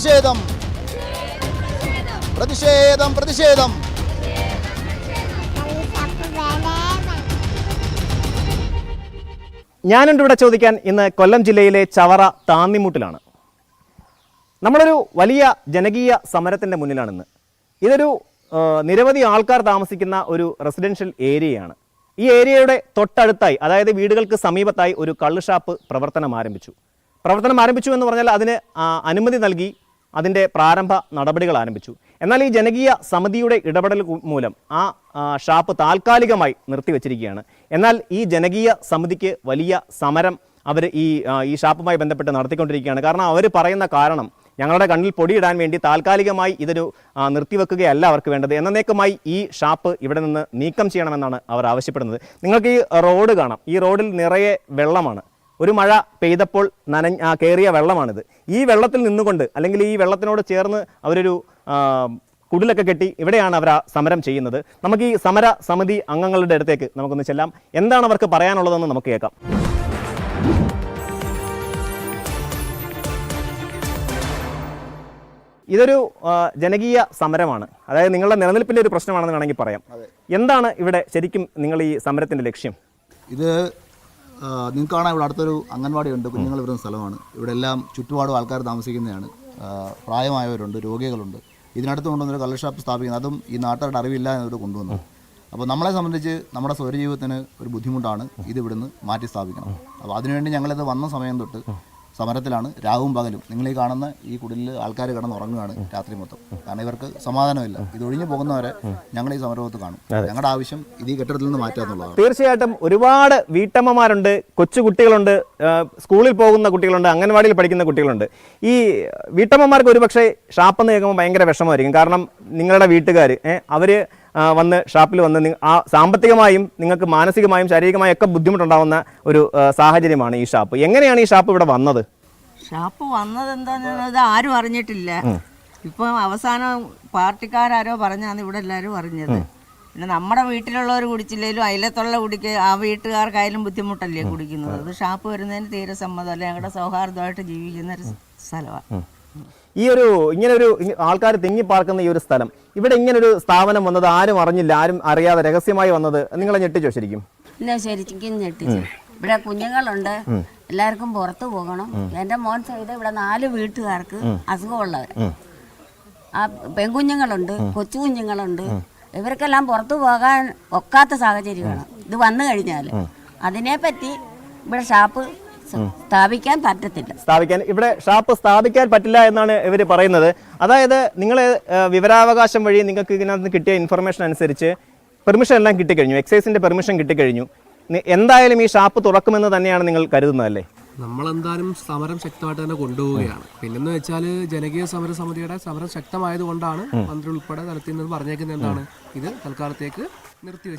പ്രതിഷേധം. പ്രതിഷേധം പ്രതിഷേധം. ഞാനുണ്ട് ഇവിടെ ചോദിക്കാൻ ഇന്ന് കൊല്ലം ജില്ലയിലെ ചവറ താന്നിമുട്ടിലാണ്. നമ്മളൊരു വലിയ ജനകീയ സമരത്തിന്റെ മുന്നിലാണിന്ന്. ഇതൊരു നിരവധി ആൾക്കാർ താമസിക്കുന്ന ഒരു റെസിഡൻഷ്യൽ ഏരിയയാണ്. ഈ ഏരിയയുടെ തൊട്ടടുത്തായി അതായത് വീടുകൾക്ക് സമീപത്തായി ഒരു കള്ള് ഷാപ്പ് പ്രവർത്തനം ആരംഭിച്ചു. പ്രവർത്തനം ആരംഭിച്ചു എന്ന് പറഞ്ഞാൽ അതിന് അനുമതി നൽകി അതിന്റെ പ്രാരംഭ നടപടികൾ ആരംഭിച്ചു. എന്നാൽ ഈ ജനകീയ സമിതിയുടെ ഇടപെടൽ മൂലം ആ ഷാപ്പ് താൽക്കാലികമായി നിർത്തിവെച്ചിരിക്കുകയാണ്. എന്നാൽ ഈ ജനകീയ സമിതിക്ക് വലിയ സമരം അവർ ഈ ഈ ഷാപ്പുമായി ബന്ധപ്പെട്ട് നടത്തിക്കൊണ്ടിരിക്കുകയാണ്. കാരണം അവർ പറയുന്ന കാരണം ഞങ്ങളുടെ കണ്ണിൽ പൊടിയിടാൻ വേണ്ടി താൽക്കാലികമായി ഇതൊരു നിർത്തിവെക്കുകയല്ല അവർക്ക് വേണ്ടത്. എന്നേക്കുമായി ഈ ഷാപ്പ് ഇവിടെ നിന്ന് നീക്കം ചെയ്യണമെന്നാണ് അവർ ആവശ്യപ്പെടുന്നത്. നിങ്ങൾക്ക് ഈ റോഡ് കാണാം. ഈ റോഡിൽ നിറയെ വെള്ളമാണ്. ഒരു മഴ പെയ്തപ്പോൾ നനഞ്ഞ കയറിയ വെള്ളമാണിത്. ഈ വെള്ളത്തിൽ നിന്നുകൊണ്ട് അല്ലെങ്കിൽ ഈ വെള്ളത്തിനോട് ചേർന്ന് അവരൊരു കുടിലൊക്കെ കെട്ടി ഇവിടെയാണ് അവർ ആ സമരം ചെയ്യുന്നത്. നമുക്ക് ഈ സമര സമിതി അംഗങ്ങളുടെ അടുത്തേക്ക് നമുക്കൊന്ന് ചെല്ലാം. എന്താണ് അവർക്ക് പറയാനുള്ളതെന്ന് നമുക്ക് കേൾക്കാം. ഇതൊരു ജനകീയ സമരമാണ്. അതായത് നിങ്ങളുടെ നിലനിൽപ്പിന്റെ ഒരു പ്രശ്നമാണെന്ന് വേണമെങ്കിൽ പറയാം. എന്താണ് ഇവിടെ ശരിക്കും നിങ്ങൾ ഈ സമരത്തിന്റെ ലക്ഷ്യം? ഇത് നിങ്ങൾക്ക് കാണാൻ ഇവിടെ അടുത്തൊരു അംഗൻവാടി ഉണ്ട് കുഞ്ഞുങ്ങൾ വരുന്ന സ്ഥലമാണ്. ഇവിടെ എല്ലാം ചുറ്റുപാടും ആൾക്കാർ താമസിക്കുന്നതാണ്. പ്രായമായവരുണ്ട് രോഗികളുണ്ട്. ഇതിനടുത്ത് കൊണ്ടുവന്നൊരു കള്ള് ഷാപ്പ് സ്ഥാപിക്കുന്നത് അതും ഈ നാട്ടുകാരുടെ അറിവില്ല എന്നൊരു കൊണ്ടുവന്നു. അപ്പോൾ നമ്മളെ സംബന്ധിച്ച് നമ്മുടെ സ്വരജീവിതത്തിന് ഒരു ബുദ്ധിമുട്ടാണ് ഇത് ഇവിടുന്ന് മാറ്റി സ്ഥാപിക്കണം അപ്പോൾ അതിനുവേണ്ടി ഞങ്ങളിത് വന്ന സമയം തൊട്ട് സമരത്തിലാണ് രാവും പകലും. നിങ്ങൾ ഈ കാണുന്ന ഈ കുടിലിൽ ആൾക്കാർ കിടന്ന് ഉറങ്ങുകയാണ് രാത്രി മൊത്തം. കാരണം ഇവർക്ക് സമാധാനമില്ല. ഇതൊഴിഞ്ഞു പോകുന്നവരെ ഞങ്ങൾ ഈ സമരത്ത് കാണും. ഞങ്ങളുടെ ആവശ്യം ഇത് ഈ കെട്ടിടത്തിൽ നിന്ന് മാറ്റുക എന്നുള്ളതാണ്. തീർച്ചയായിട്ടും ഒരുപാട് വീട്ടമ്മമാരുണ്ട് കൊച്ചു കുട്ടികളുണ്ട് സ്കൂളിൽ പോകുന്ന കുട്ടികളുണ്ട് അംഗൻവാടിയിൽ പഠിക്കുന്ന കുട്ടികളുണ്ട്. ഈ വീട്ടമ്മമാർക്ക് ഒരുപക്ഷെ ഷാപ്പെന്ന് കേൾക്കുമ്പോൾ ഭയങ്കര വിഷമമായിരിക്കും. കാരണം നിങ്ങളുടെ വീട്ടുകാർ അവർ വന്ന് ഷാപ്പിൽ വന്ന് ആ സാമ്പത്തികമായും നിങ്ങൾക്ക് മാനസികമായും ശാരീരികമായും ഒക്കെ ബുദ്ധിമുട്ടുണ്ടാവുന്ന ഒരു സാഹചര്യമാണ് ഈ ഷാപ്പ്. എങ്ങനെയാണ് ഈ ഷാപ്പ് ഇവിടെ വന്നത്? ഷാപ്പ് വന്നത് എന്താണെന്നത് ആരും അറിഞ്ഞിട്ടില്ല. ഇപ്പം അവസാനം പാർട്ടിക്കാരോ പറഞ്ഞാണ് ഇവിടെ എല്ലാവരും അറിഞ്ഞത്. പിന്നെ നമ്മുടെ വീട്ടിലുള്ളവർ കുടിച്ചില്ലെങ്കിലും അയലത്തുള്ള കുടിക്ക് ആ വീട്ടുകാർക്കായാലും ബുദ്ധിമുട്ടല്ലേ കുടിക്കുന്നത്. അത് ഷാപ്പ് വരുന്നതിന് തീരെ സമ്മതമല്ല. ഞങ്ങളുടെ സൗഹാർദ്ദമായിട്ട് ജീവിക്കുന്ന ഒരു സ്ഥലമാണ് ഈ ഒരു ഇങ്ങനെ ഒരു ആൾക്കാർ തിങ്ങി പാർക്കുന്ന ഈ ഒരു സ്ഥലം. ഇവിടെ ഇങ്ങനെ ഒരു സ്ഥാപനം വന്നത് ആരും അറിഞ്ഞില്ല ആരും അറിയാതെ രഹസ്യമായി വന്നത് നിങ്ങളെ ഞെട്ടിച്ചോ ശരിക്കും? പിന്നെ ശരിക്കും ഞെട്ടിച്ചു. ഇവിടെ കുഞ്ഞുങ്ങളുണ്ട്. എല്ലാവർക്കും പുറത്തു പോകണം. എന്റെ മോൻ ചെയ്ത് ഇവിടെ നാല് വീട്ടുകാർക്ക് അസുഖമുള്ളവർ ആ പെൺകുഞ്ഞുങ്ങളുണ്ട് കൊച്ചു കുഞ്ഞുങ്ങളുണ്ട് ഇവർക്കെല്ലാം പുറത്തു പോകാൻ ഒക്കാത്ത സാഹചര്യമാണ്. ഇത് വന്നു കഴിഞ്ഞാൽ അതിനെപ്പറ്റി ഇവിടെ ഷാപ്പ് സ്ഥാപിക്കാൻ പറ്റത്തില്ല. സ്ഥാപിക്കാൻ ഇവിടെ ഷാപ്പ് സ്ഥാപിക്കാൻ പറ്റില്ല എന്നാണ് ഇവർ പറയുന്നത്. അതായത് നിങ്ങൾ വിവരാവകാശം വഴി നിങ്ങൾക്ക് ഇതിനകത്ത് കിട്ടിയ ഇൻഫർമേഷൻ അനുസരിച്ച് പെർമിഷൻ എല്ലാം കിട്ടിക്കഴിഞ്ഞു എക്സൈസിന്റെ പെർമിഷൻ കിട്ടിക്കഴിഞ്ഞു. എന്തായാലും ഈ ഷാപ്പ് തുറക്കുമെന്ന് തന്നെയാണ് നിങ്ങൾ കരുതുന്നതല്ലേ? നമ്മളെന്തായാലും സമരം ശക്തമായിട്ട് തന്നെ കൊണ്ടുപോവുകയാണ്. പിന്നെന്ന് വെച്ചാൽ ജനകീയ സമര സമിതിയുടെ സമരം ശക്തമായത് കൊണ്ടാണ് മന്ത്രി ഉൾപ്പെടെ തലത്തിൽ നിന്ന് പറഞ്ഞേക്കുന്നത് എന്താണ്? ഇത് തൽക്കാലത്തേക്ക്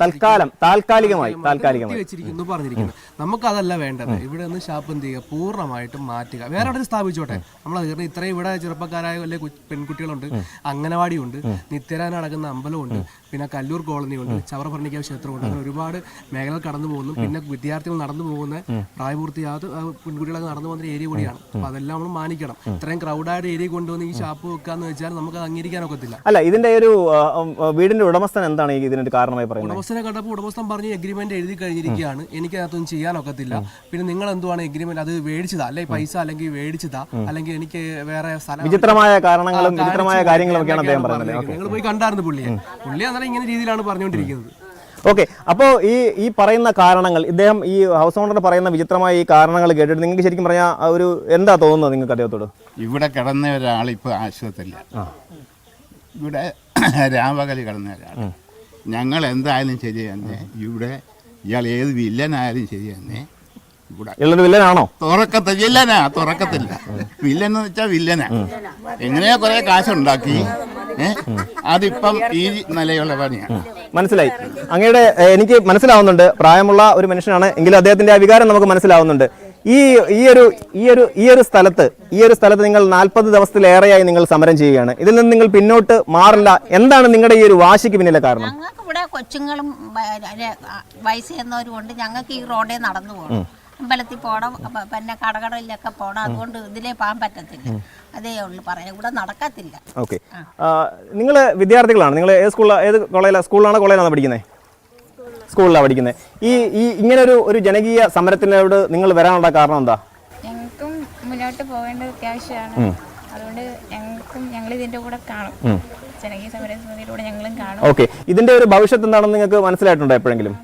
തൽക്കാലം താൽക്കാലികമായി താൽക്കാലികമായി. വെച്ചിരിക്കുന്നു പറഞ്ഞിരിക്കുന്നത് നമുക്ക് അതല്ല വേണ്ടത് ഇവിടെ നിന്ന് ഷാപ്പ് എന്ത് ചെയ്യുക? പൂർണമായിട്ടും മാറ്റുക. വേറെ എവിടെ സ്ഥാപിച്ചോട്ടെ? നമ്മൾ കാരണം ഇത്രയും ഇവിടെ ചെറുപ്പക്കാരായ വലിയ പെൺകുട്ടികളുണ്ട്. അംഗനവാടിയുണ്ട്. നിത്യരാൻ അടങ്ങുന്ന അമ്പലമുണ്ട്. പിന്നെ കല്ലൂർ കോളനിയുണ്ട് ചവറ ഭരണിക്കാവ് ക്ഷേത്രമുണ്ട് അങ്ങനെ ഒരുപാട് മേഖലകൾ കടന്നു പോകുന്നു. പിന്നെ വിദ്യാർത്ഥികൾ നടന്നു പോകുന്ന പ്രായപൂർത്തിയാത്ത പെൺകുട്ടികളൊക്കെ നടന്നു പോകുന്ന ഏരിയ കൂടിയാണ്. അപ്പൊ അതെല്ലാം നമ്മൾ മാനിക്കണം. ഇത്രയും ക്രൗഡായിട്ട് ഏരിയ കൊണ്ടുവന്ന് ഈ ഷാപ്പ് വെക്കാന്ന് വെച്ചാൽ നമുക്ക് അത് അംഗീകരിക്കാൻ ഒക്കത്തില്ല. അല്ല ഇതിന്റെ ഒരു വീടിന്റെ ഉടമസ്ഥൻ എന്താണ് ഇതിനൊരു കാരണമായി പറയുന്നത്? ഉടമസ്ഥനെ കണ്ടപ്പോൾ ഉടമസ്ഥൻ പറഞ്ഞ് എഗ്രിമെന്റ് എഴുതി കഴിഞ്ഞിരിക്കുകയാണ്. എനിക്ക് അതൊന്നും ചെയ്യാനൊക്കത്തില്ല പിന്നെ നിങ്ങൾ എന്തുവാണ് എഗ്രിമെന്റ് അത് മേടിച്ചതാ. അല്ലെ പൈസ അല്ലെങ്കിൽ മേടിച്ചതാ? അല്ലെങ്കിൽ എനിക്ക് വേറെ സ്ഥലം വിചിത്രമായ കാരണങ്ങളും വിചിത്രമായ കാര്യങ്ങളും ഒക്കെയാണ് അദ്ദേഹം പറഞ്ഞത്. നിങ്ങൾ പോയി കണ്ടായിരുന്നു പുള്ളിയെ. പുള്ളി അന്നേരം ഇങ്ങനെ രീതിയിലാണ് പറഞ്ഞുകൊണ്ടിരിക്കുന്നത്. ഓക്കെ. അപ്പോൾ ഈ ഈ പറയുന്ന കാരണങ്ങൾ ഇദ്ദേഹം ഈ ഹൗസ് ഓണർ പറയുന്ന വിചിത്രമായ ഈ കാരണങ്ങൾ കേട്ടിട്ട് നിങ്ങൾക്ക് ശരിക്കും പറഞ്ഞാൽ ഒരു എന്താ തോന്നുന്നത് നിങ്ങൾക്ക് അദ്ദേഹത്തോട്? ഇവിടെ കിടന്ന ഒരാൾ ഒരാളിപ്പോൾ ആശുപത്രിയില്ല ഇവിടെ രാമകലി കിടന്ന ഒരാൾ. ഞങ്ങൾ എന്തായാലും ശരി തന്നെ ഇവിടെ ഇയാൾ ഏത് വില്ലനായാലും ശരി തന്നെ ഇവിടെ. ഉള്ളൊരു വില്ലനാണോ? തുറക്കത്ത വില്ലനാ തുറക്കത്തില്ല. വില്ലൻ എന്ന് വെച്ചാൽ വില്ലനാ. എങ്ങനെയാ കുറെ കാശുണ്ടാക്കി. അതിപ്പം ഈ നിലയുള്ള പണിയാണ് മനസ്സിലായി. അങ്ങയുടെ എനിക്ക് മനസ്സിലാവുന്നുണ്ട്. പ്രായമുള്ള ഒരു മനുഷ്യനാണ് എങ്കിലും അദ്ദേഹത്തിന്റെ ആ വികാരം നമുക്ക് മനസ്സിലാവുന്നുണ്ട്. ഈ ഈ ഒരു ഈ ഒരു ഈ ഒരു സ്ഥലത്ത് ഈ ഒരു സ്ഥലത്ത് നിങ്ങൾ നാൽപ്പത് ദിവസത്തിലേറെയായി നിങ്ങൾ സമരം ചെയ്യുകയാണ്. ഇതിൽ നിന്ന് നിങ്ങൾ പിന്നോട്ട് മാറില്ല. എന്താണ് നിങ്ങളുടെ ഈ ഒരു വാശിക്ക് പിന്നിലെ കാരണം? ഞങ്ങൾക്ക് ഇവിടെ കൊച്ചുങ്ങളും വ- ഉണ്ട് കൊണ്ട് ഞങ്ങൾക്ക് ഈ റോഡേ നടന്നു പോകണം അമ്പലത്തിൽ പോകണം പിന്നെ കടകളിലൊക്കെ പോകണം അതുകൊണ്ട് ഇതിലേ പോകാൻ പറ്റത്തില്ല. അതേ ഉള്ളു. പറയാം ഇവിടെ നടക്കത്തില്ല. ഓക്കെ. നിങ്ങൾ വിദ്യാർത്ഥികളാണ്. നിങ്ങൾ ഏത് സ്കൂളിലാണ് ഏത് കോളേജിലാണ് സ്കൂളിലാണോ കോളേജിലാണ് പഠിക്കുന്നത് സ്കൂളിലാണ് പഠിക്കുന്നത് ഈ ഈ ഇങ്ങനെ ഒരു ഒരു ജനകീയ സമരത്തിനോട് നിങ്ങൾ വരാനുള്ള കാരണം എന്താ? ഞങ്ങൾക്കും മുന്നോട്ട് പോകേണ്ടത് അത്യാവശ്യമാണ്. അതുകൊണ്ട് ഞങ്ങൾക്കും ഞങ്ങൾ ഇതിന്റെ കൂടെ കാണും. ജനകീയ സമരത്തിലൂടെ ഞങ്ങളും കാണും. ഓക്കെ. ഇതിന്റെ ഒരു ഭവിഷ്യത്ത് എന്താണെന്ന് നിങ്ങൾക്ക് മനസ്സിലായിട്ടുണ്ടോ എപ്പോഴെങ്കിലും?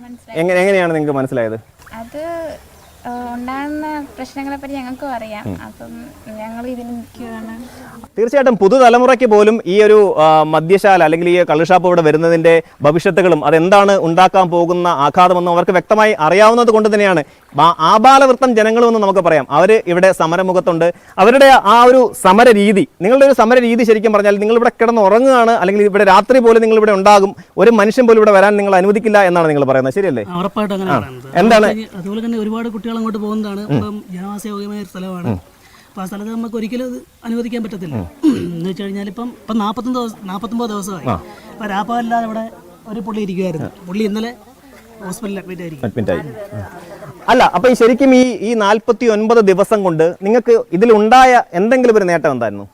എങ്ങനെ എങ്ങനെയാണ് നിങ്ങൾക്ക് മനസ്സിലായത്? അത് ഉണ്ടാകുന്ന പ്രശ്നങ്ങളെ പറ്റി ഞങ്ങൾക്കും അറിയാം. അപ്പം ഞങ്ങൾ ഇതിന് നിൽക്കുകയാണ്. തീർച്ചയായിട്ടും പുതുതലമുറയ്ക്ക് പോലും ഈ ഒരു മദ്യശാല അല്ലെങ്കിൽ ഈ കള്ളുഷാപ്പ് ഇവിടെ വരുന്നതിന്റെ ഭവിഷ്യത്തുകളും അതെന്താണ് ഉണ്ടാക്കാൻ പോകുന്ന ആഘാതമെന്നും അവർക്ക് വ്യക്തമായി അറിയാവുന്നത് കൊണ്ട് തന്നെയാണ് ആബാലവൃത്തം ജനങ്ങളുമെന്ന് നമുക്ക് പറയാം. അവർ ഇവിടെ സമരമുഖത്തുണ്ട്. അവരുടെ ആ ഒരു സമര രീതി നിങ്ങളുടെ ഒരു സമര രീതി ശരിക്കും പറഞ്ഞാൽ നിങ്ങൾ ഇവിടെ കിടന്ന് ഉറങ്ങുകയാണ് അല്ലെങ്കിൽ ഇവിടെ രാത്രി പോലും നിങ്ങൾ ഇവിടെ ഉണ്ടാകും. ഒരു മനുഷ്യൻ പോലും ഇവിടെ വരാൻ നിങ്ങൾ അനുവദിക്കില്ല എന്നാണ് നിങ്ങൾ പറയുന്നത്. ശരിയല്ലേ? എന്താണ്? അതുപോലെ തന്നെ- ഒരുപാട് കുട്ടികൾ അങ്ങോട്ട് പോകുന്നതാണ്. ജനവാസയോഗ്യമായ സ്ഥലമാണ്. അപ്പോൾ ആ സ്ഥലത്ത് നമുക്ക് ഒരിക്കലും അനുവദിക്കാൻ പറ്റത്തില്ല. എന്ന് വെച്ച് കഴിഞ്ഞാൽ ഇപ്പം ഇപ്പം നാൽപ്പത്തൊന്ന് ദിവസം നാൽപ്പത്തൊമ്പത് ദിവസമായി. അപ്പം രാപ്പകല്ലാതെ ഇവിടെ ഒരു പുള്ളി ഇരിക്കുമായിരുന്നു പുള്ളി ഇന്നലെ ഹോസ്പിറ്റലിൽ അഡ്മിറ്റ് ആയിരിക്കും ആയി അല്ല അപ്പൊ ശരിക്കും ഈ ഈ നാൽപ്പത്തി ഒൻപത് ദിവസം കൊണ്ട് നിങ്ങൾക്ക് ഇതിലുണ്ടായ എന്തെങ്കിലും ഒരു നേട്ടം എന്തായിരുന്നു?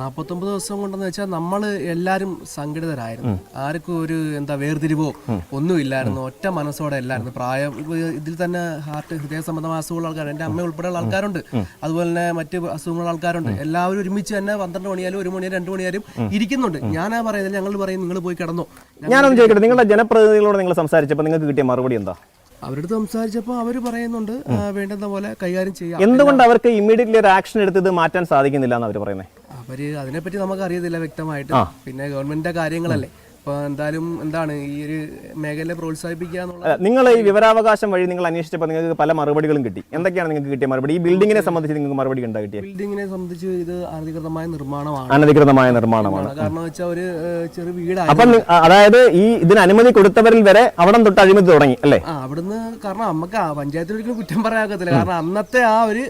നാൽപ്പത്തൊമ്പത് ദിവസം കൊണ്ടെന്ന് വെച്ചാൽ നമ്മൾ എല്ലാവരും സംഘടിതരായിരുന്നു. ആർക്കും ഒരു എന്താ വേർതിരിവോ ഒന്നുമില്ലായിരുന്നു ഒറ്റ മനസ്സോടെ എല്ലായിരുന്നു. പ്രായം ഇതിൽ തന്നെ ഹാർട്ട് ഹൃദയ സംബന്ധമായ അസുഖമുള്ള ആൾക്കാർ എന്റെ അമ്മ ഉൾപ്പെടെയുള്ള ആൾക്കാരുണ്ട്. അതുപോലെ തന്നെ മറ്റ് അസുഖങ്ങളുള്ള ആൾക്കാരുണ്ട്. എല്ലാവരും ഒരുമിച്ച് തന്നെ പന്ത്രണ്ട് മണിയാലും ഒരു മണിയാലും രണ്ട് മണിയാലും ഇരിക്കുന്നുണ്ട്. ഞാനാ പറയുന്നത് ഞങ്ങൾ പറയും നിങ്ങൾ പോയി കിടന്നു. ഞാനൊന്ന് ചോദിക്കട്ടെ നിങ്ങളുടെ ജനപ്രതിനിധികളോട് നിങ്ങൾ സംസാരിച്ചപ്പോൾ നിങ്ങൾക്ക് കിട്ടിയ മറുപടി എന്താ? അവരുടെ സംസാരിച്ചപ്പോൾ അവർ പറയുന്നുണ്ട് വേണ്ടുന്ന പോലെ കൈകാര്യം ചെയ്യാം. എന്തുകൊണ്ട് അവർക്ക് ഇമ്മീഡിയറ്റ്ലി ഒരു ആക്ഷൻ എടുത്ത് ഇത് മാറ്റാൻ സാധിക്കുന്നില്ല എന്ന് അവർ പറയുന്നത് അവർ അതിനെപ്പറ്റി നമുക്ക് അറിയത്തില്ല വ്യക്തമായിട്ട് പിന്നെ ഗവൺമെന്റിന്റെ കാര്യങ്ങളല്ലേ. അപ്പൊ എന്തായാലും എന്താണ് ഈ ഒരു മേഖലയെ പ്രോത്സാഹിപ്പിക്കുക എന്നുള്ള നിങ്ങൾ ഈ വിവരാവകാശം വഴി നിങ്ങൾ അന്വേഷിച്ചപ്പോൾ നിങ്ങൾക്ക് പല മറുപടികളും കിട്ടി. എന്തൊക്കെയാണ് നിങ്ങൾക്ക് കിട്ടിയ മറുപടി? ഈ ബിൽഡിങ്ങിനെ സംബന്ധിച്ച് നിങ്ങൾക്ക് മറുപടി ഉണ്ടാ കിട്ടിയ? ബിൽഡിങ്ങിനെ സംബന്ധിച്ച് ഇത് അനധികൃതമായ നിർമ്മാണമാണ്. അനധികൃതമായ നിർമ്മാണമാണ്. കാരണം വെച്ചാൽ ഒരു ചെറിയ വീടാണ് അപ്പം അതായത് ഈ ഇതിന് അനുമതി കൊടുത്തവരിൽ വരെ അവിടെ തൊട്ട് അഴിമതി തുടങ്ങി അല്ലേ? അവിടുന്ന് കാരണം നമുക്ക് ആ പഞ്ചായത്തിൽ ഒരിക്കലും കുറ്റം പറയാകത്തില്ല കാരണം അന്നത്തെ ആ ഒരു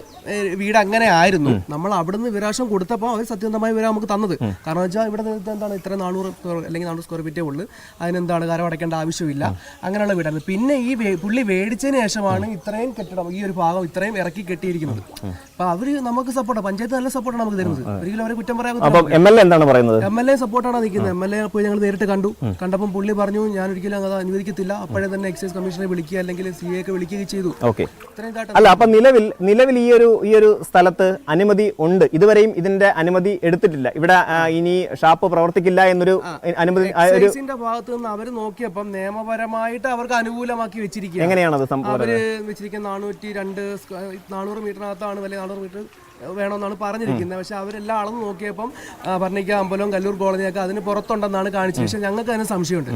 വീട് അങ്ങനെ ആയിരുന്നു. നമ്മൾ അവിടുന്ന് വിരാശം കൊടുത്തപ്പോൾ അവർ സത്യസന്ധമായ വിവരം നമുക്ക് തന്നത്. കാരണം വെച്ചാൽ ഇവിടെ എന്താണ് ഇത്ര നാനൂറ് അല്ലെങ്കിൽ നാനൂറ് സ്ക്വയർ ഫീറ്റേ ഉള്ളൂ. അതിനെന്താണ് കരം അടയ്ക്കേണ്ട ആവശ്യമില്ല. അങ്ങനെയുള്ള വീടായിരുന്നു പിന്നെ ഈ പുള്ളി മേടിച്ചതിന് ശേഷമാണ് ഇത്രയും കെട്ടിടം ഈ ഒരു ഭാഗം ഇത്രയും ഇറക്കി കെട്ടിയിരിക്കുന്നത്. അപ്പൊ അവർ നമുക്ക് സപ്പോർട്ട് പഞ്ചായത്ത് നല്ല സപ്പോർട്ടാണ് നമുക്ക് തരുന്നത്. ഒരിക്കലും അവരെ കുറ്റം പറയാൻ എം എൽ എ എന്താണ് പറയുന്നത്? എം എൽ എ സപ്പോർട്ടാണ് നിൽക്കുന്നത്. എം എൽ എ പോയി ഞങ്ങൾ നേരിട്ട് കണ്ടു. കണ്ടപ്പോൾ പുള്ളി പറഞ്ഞു ഞാൻ ഒരിക്കലും അത് അനുവദിക്കത്തില്ല. അപ്പോഴേ തന്നെ എക്സൈസ് കമ്മീഷനെ വിളിക്കുക അല്ലെങ്കിൽ സി എ ഒക്കെ വിളിക്കുകയും ചെയ്തു. ഓക്കെ. അല്ല അപ്പൊ നിലവിൽ നിലവിൽ ഈ ഒരു ഈ ഒരു സ്ഥലത്ത് അനുമതി ഉണ്ട്. ഇതുവരെയും ഇതിന്റെ അനുമതി എടുത്തിട്ടില്ല. ഇവിടെ ഇനി ഷാപ്പ് പ്രവർത്തിക്കില്ല എന്നൊരു അനുമതി എക്സൈസിന്റെ ഭാഗത്ത് നിന്ന് അവർ നോക്കിയപ്പം നിയമപരമായിട്ട് അവർക്ക് അനുകൂലമാക്കി വെച്ചിരിക്കുക എങ്ങനെയാണത് സംഭവം അവർ വെച്ചിരിക്കുന്ന നാനൂറ്റി രണ്ട് നാനൂറ് മീറ്ററിനകത്താണ് വലിയ നാനൂറ് മീറ്റർ വേണമെന്നാണ് പറഞ്ഞിരിക്കുന്നത്. പക്ഷെ അവരെല്ലാം അളന്ന് നോക്കിയപ്പം പറഞ്ഞിക്ക അമ്പലവും കല്ലൂർ കോളനിയൊക്കെ അതിന് പുറത്തുണ്ടെന്നാണ് കാണിച്ചത്. പക്ഷെ ഞങ്ങൾക്ക് അതിന് സംശയമുണ്ട്.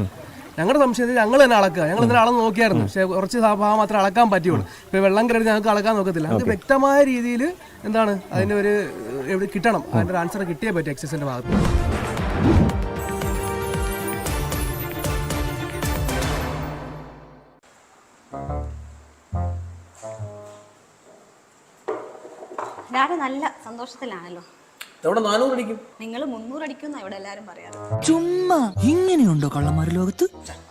ഞങ്ങളുടെ സംശയത്തിൽ ഞങ്ങൾ തന്നെ അളക്കുക. ഞങ്ങൾ ഇന്നലെ അളന്ന് നോക്കിയായിരുന്നു. പക്ഷെ കുറച്ച് ഭാഗം മാത്രമേ അളക്കാൻ പറ്റുള്ളൂ. ഇപ്പൊ വെള്ളം കയറി ഞങ്ങൾക്ക് അളക്കാൻ നോക്കത്തില്ല. അത് വ്യക്തമായ രീതിയിൽ എന്താണ് അതിന്റെ ഒരു എവിടെ കിട്ടണം. അതിന്റെ ഒരു ആൻസർ കിട്ടിയേ പറ്റും എക്സൈസിന്റെ ഭാഗത്ത്. നല്ല സന്തോഷത്തിലാണല്ലോ. അവിടെ നാനൂറ് അടിക്കും? നിങ്ങൾ മുന്നൂറ് അടിക്കുന്ന ഇവിടെ എല്ലാരും പറയാറ്. ചുമ്മാ ഇങ്ങനെയുണ്ടോ കള്ളന്മാര് ലോകത്ത്?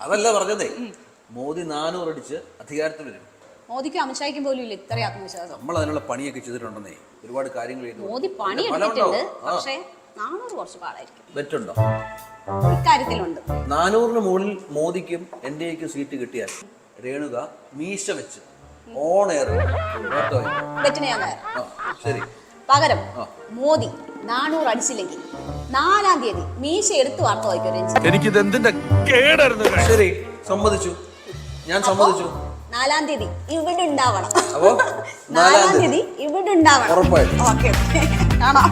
അതല്ല പറഞ്ഞതേ. മോദി നാനൂറ് അടിച്ച് അധികാരത്തിൽ വരും. മോദിക്കും അമിത്ഷായ്ക്കും പോലും ഇല്ല ഇത്ര ആത്മവിശ്വാസം. നമ്മൾ അതിനുള്ള പണിയൊക്കെ ചെയ്തിട്ടുണ്ടെന്നേ. ഒരുപാട് കാര്യങ്ങൾ ചെയ്തു. മോദി പണി എടുത്തിട്ടുണ്ട്. പക്ഷേ നാനൂറ് കുറച്ച് പാടായിരിക്കും. ബെറ്റുണ്ടോ ഇക്കാര്യത്തിലുണ്ട്. നാനൂറിന് മുകളിൽ മോദിക്കും എൻ ഡി എക്കും സീറ്റ് കിട്ടിയാൽ രേണുക മീശ വെച്ച് ഓൺ എയർ ശരി. പകരം. മോദി നാനൂറ് അടിച്ചില്ലെങ്കിൽ നാലാം തീയതി മീശ എടുത്തു വാർത്ത വായിക്കും എനിക്കിത് എന്തിന്റെ കേടായിരുന്നു ശരി സമ്മതിച്ചു. ഞാൻ സമ്മതിച്ചു. നാലാം തീയതി ഇവിടെ ഉണ്ടാവണം. നാലാം നാലാം തീയതി. ഇവിടെ ഉണ്ടാവണം. ഉറപ്പായിട്ടും. ഓക്കെ. കാണാം.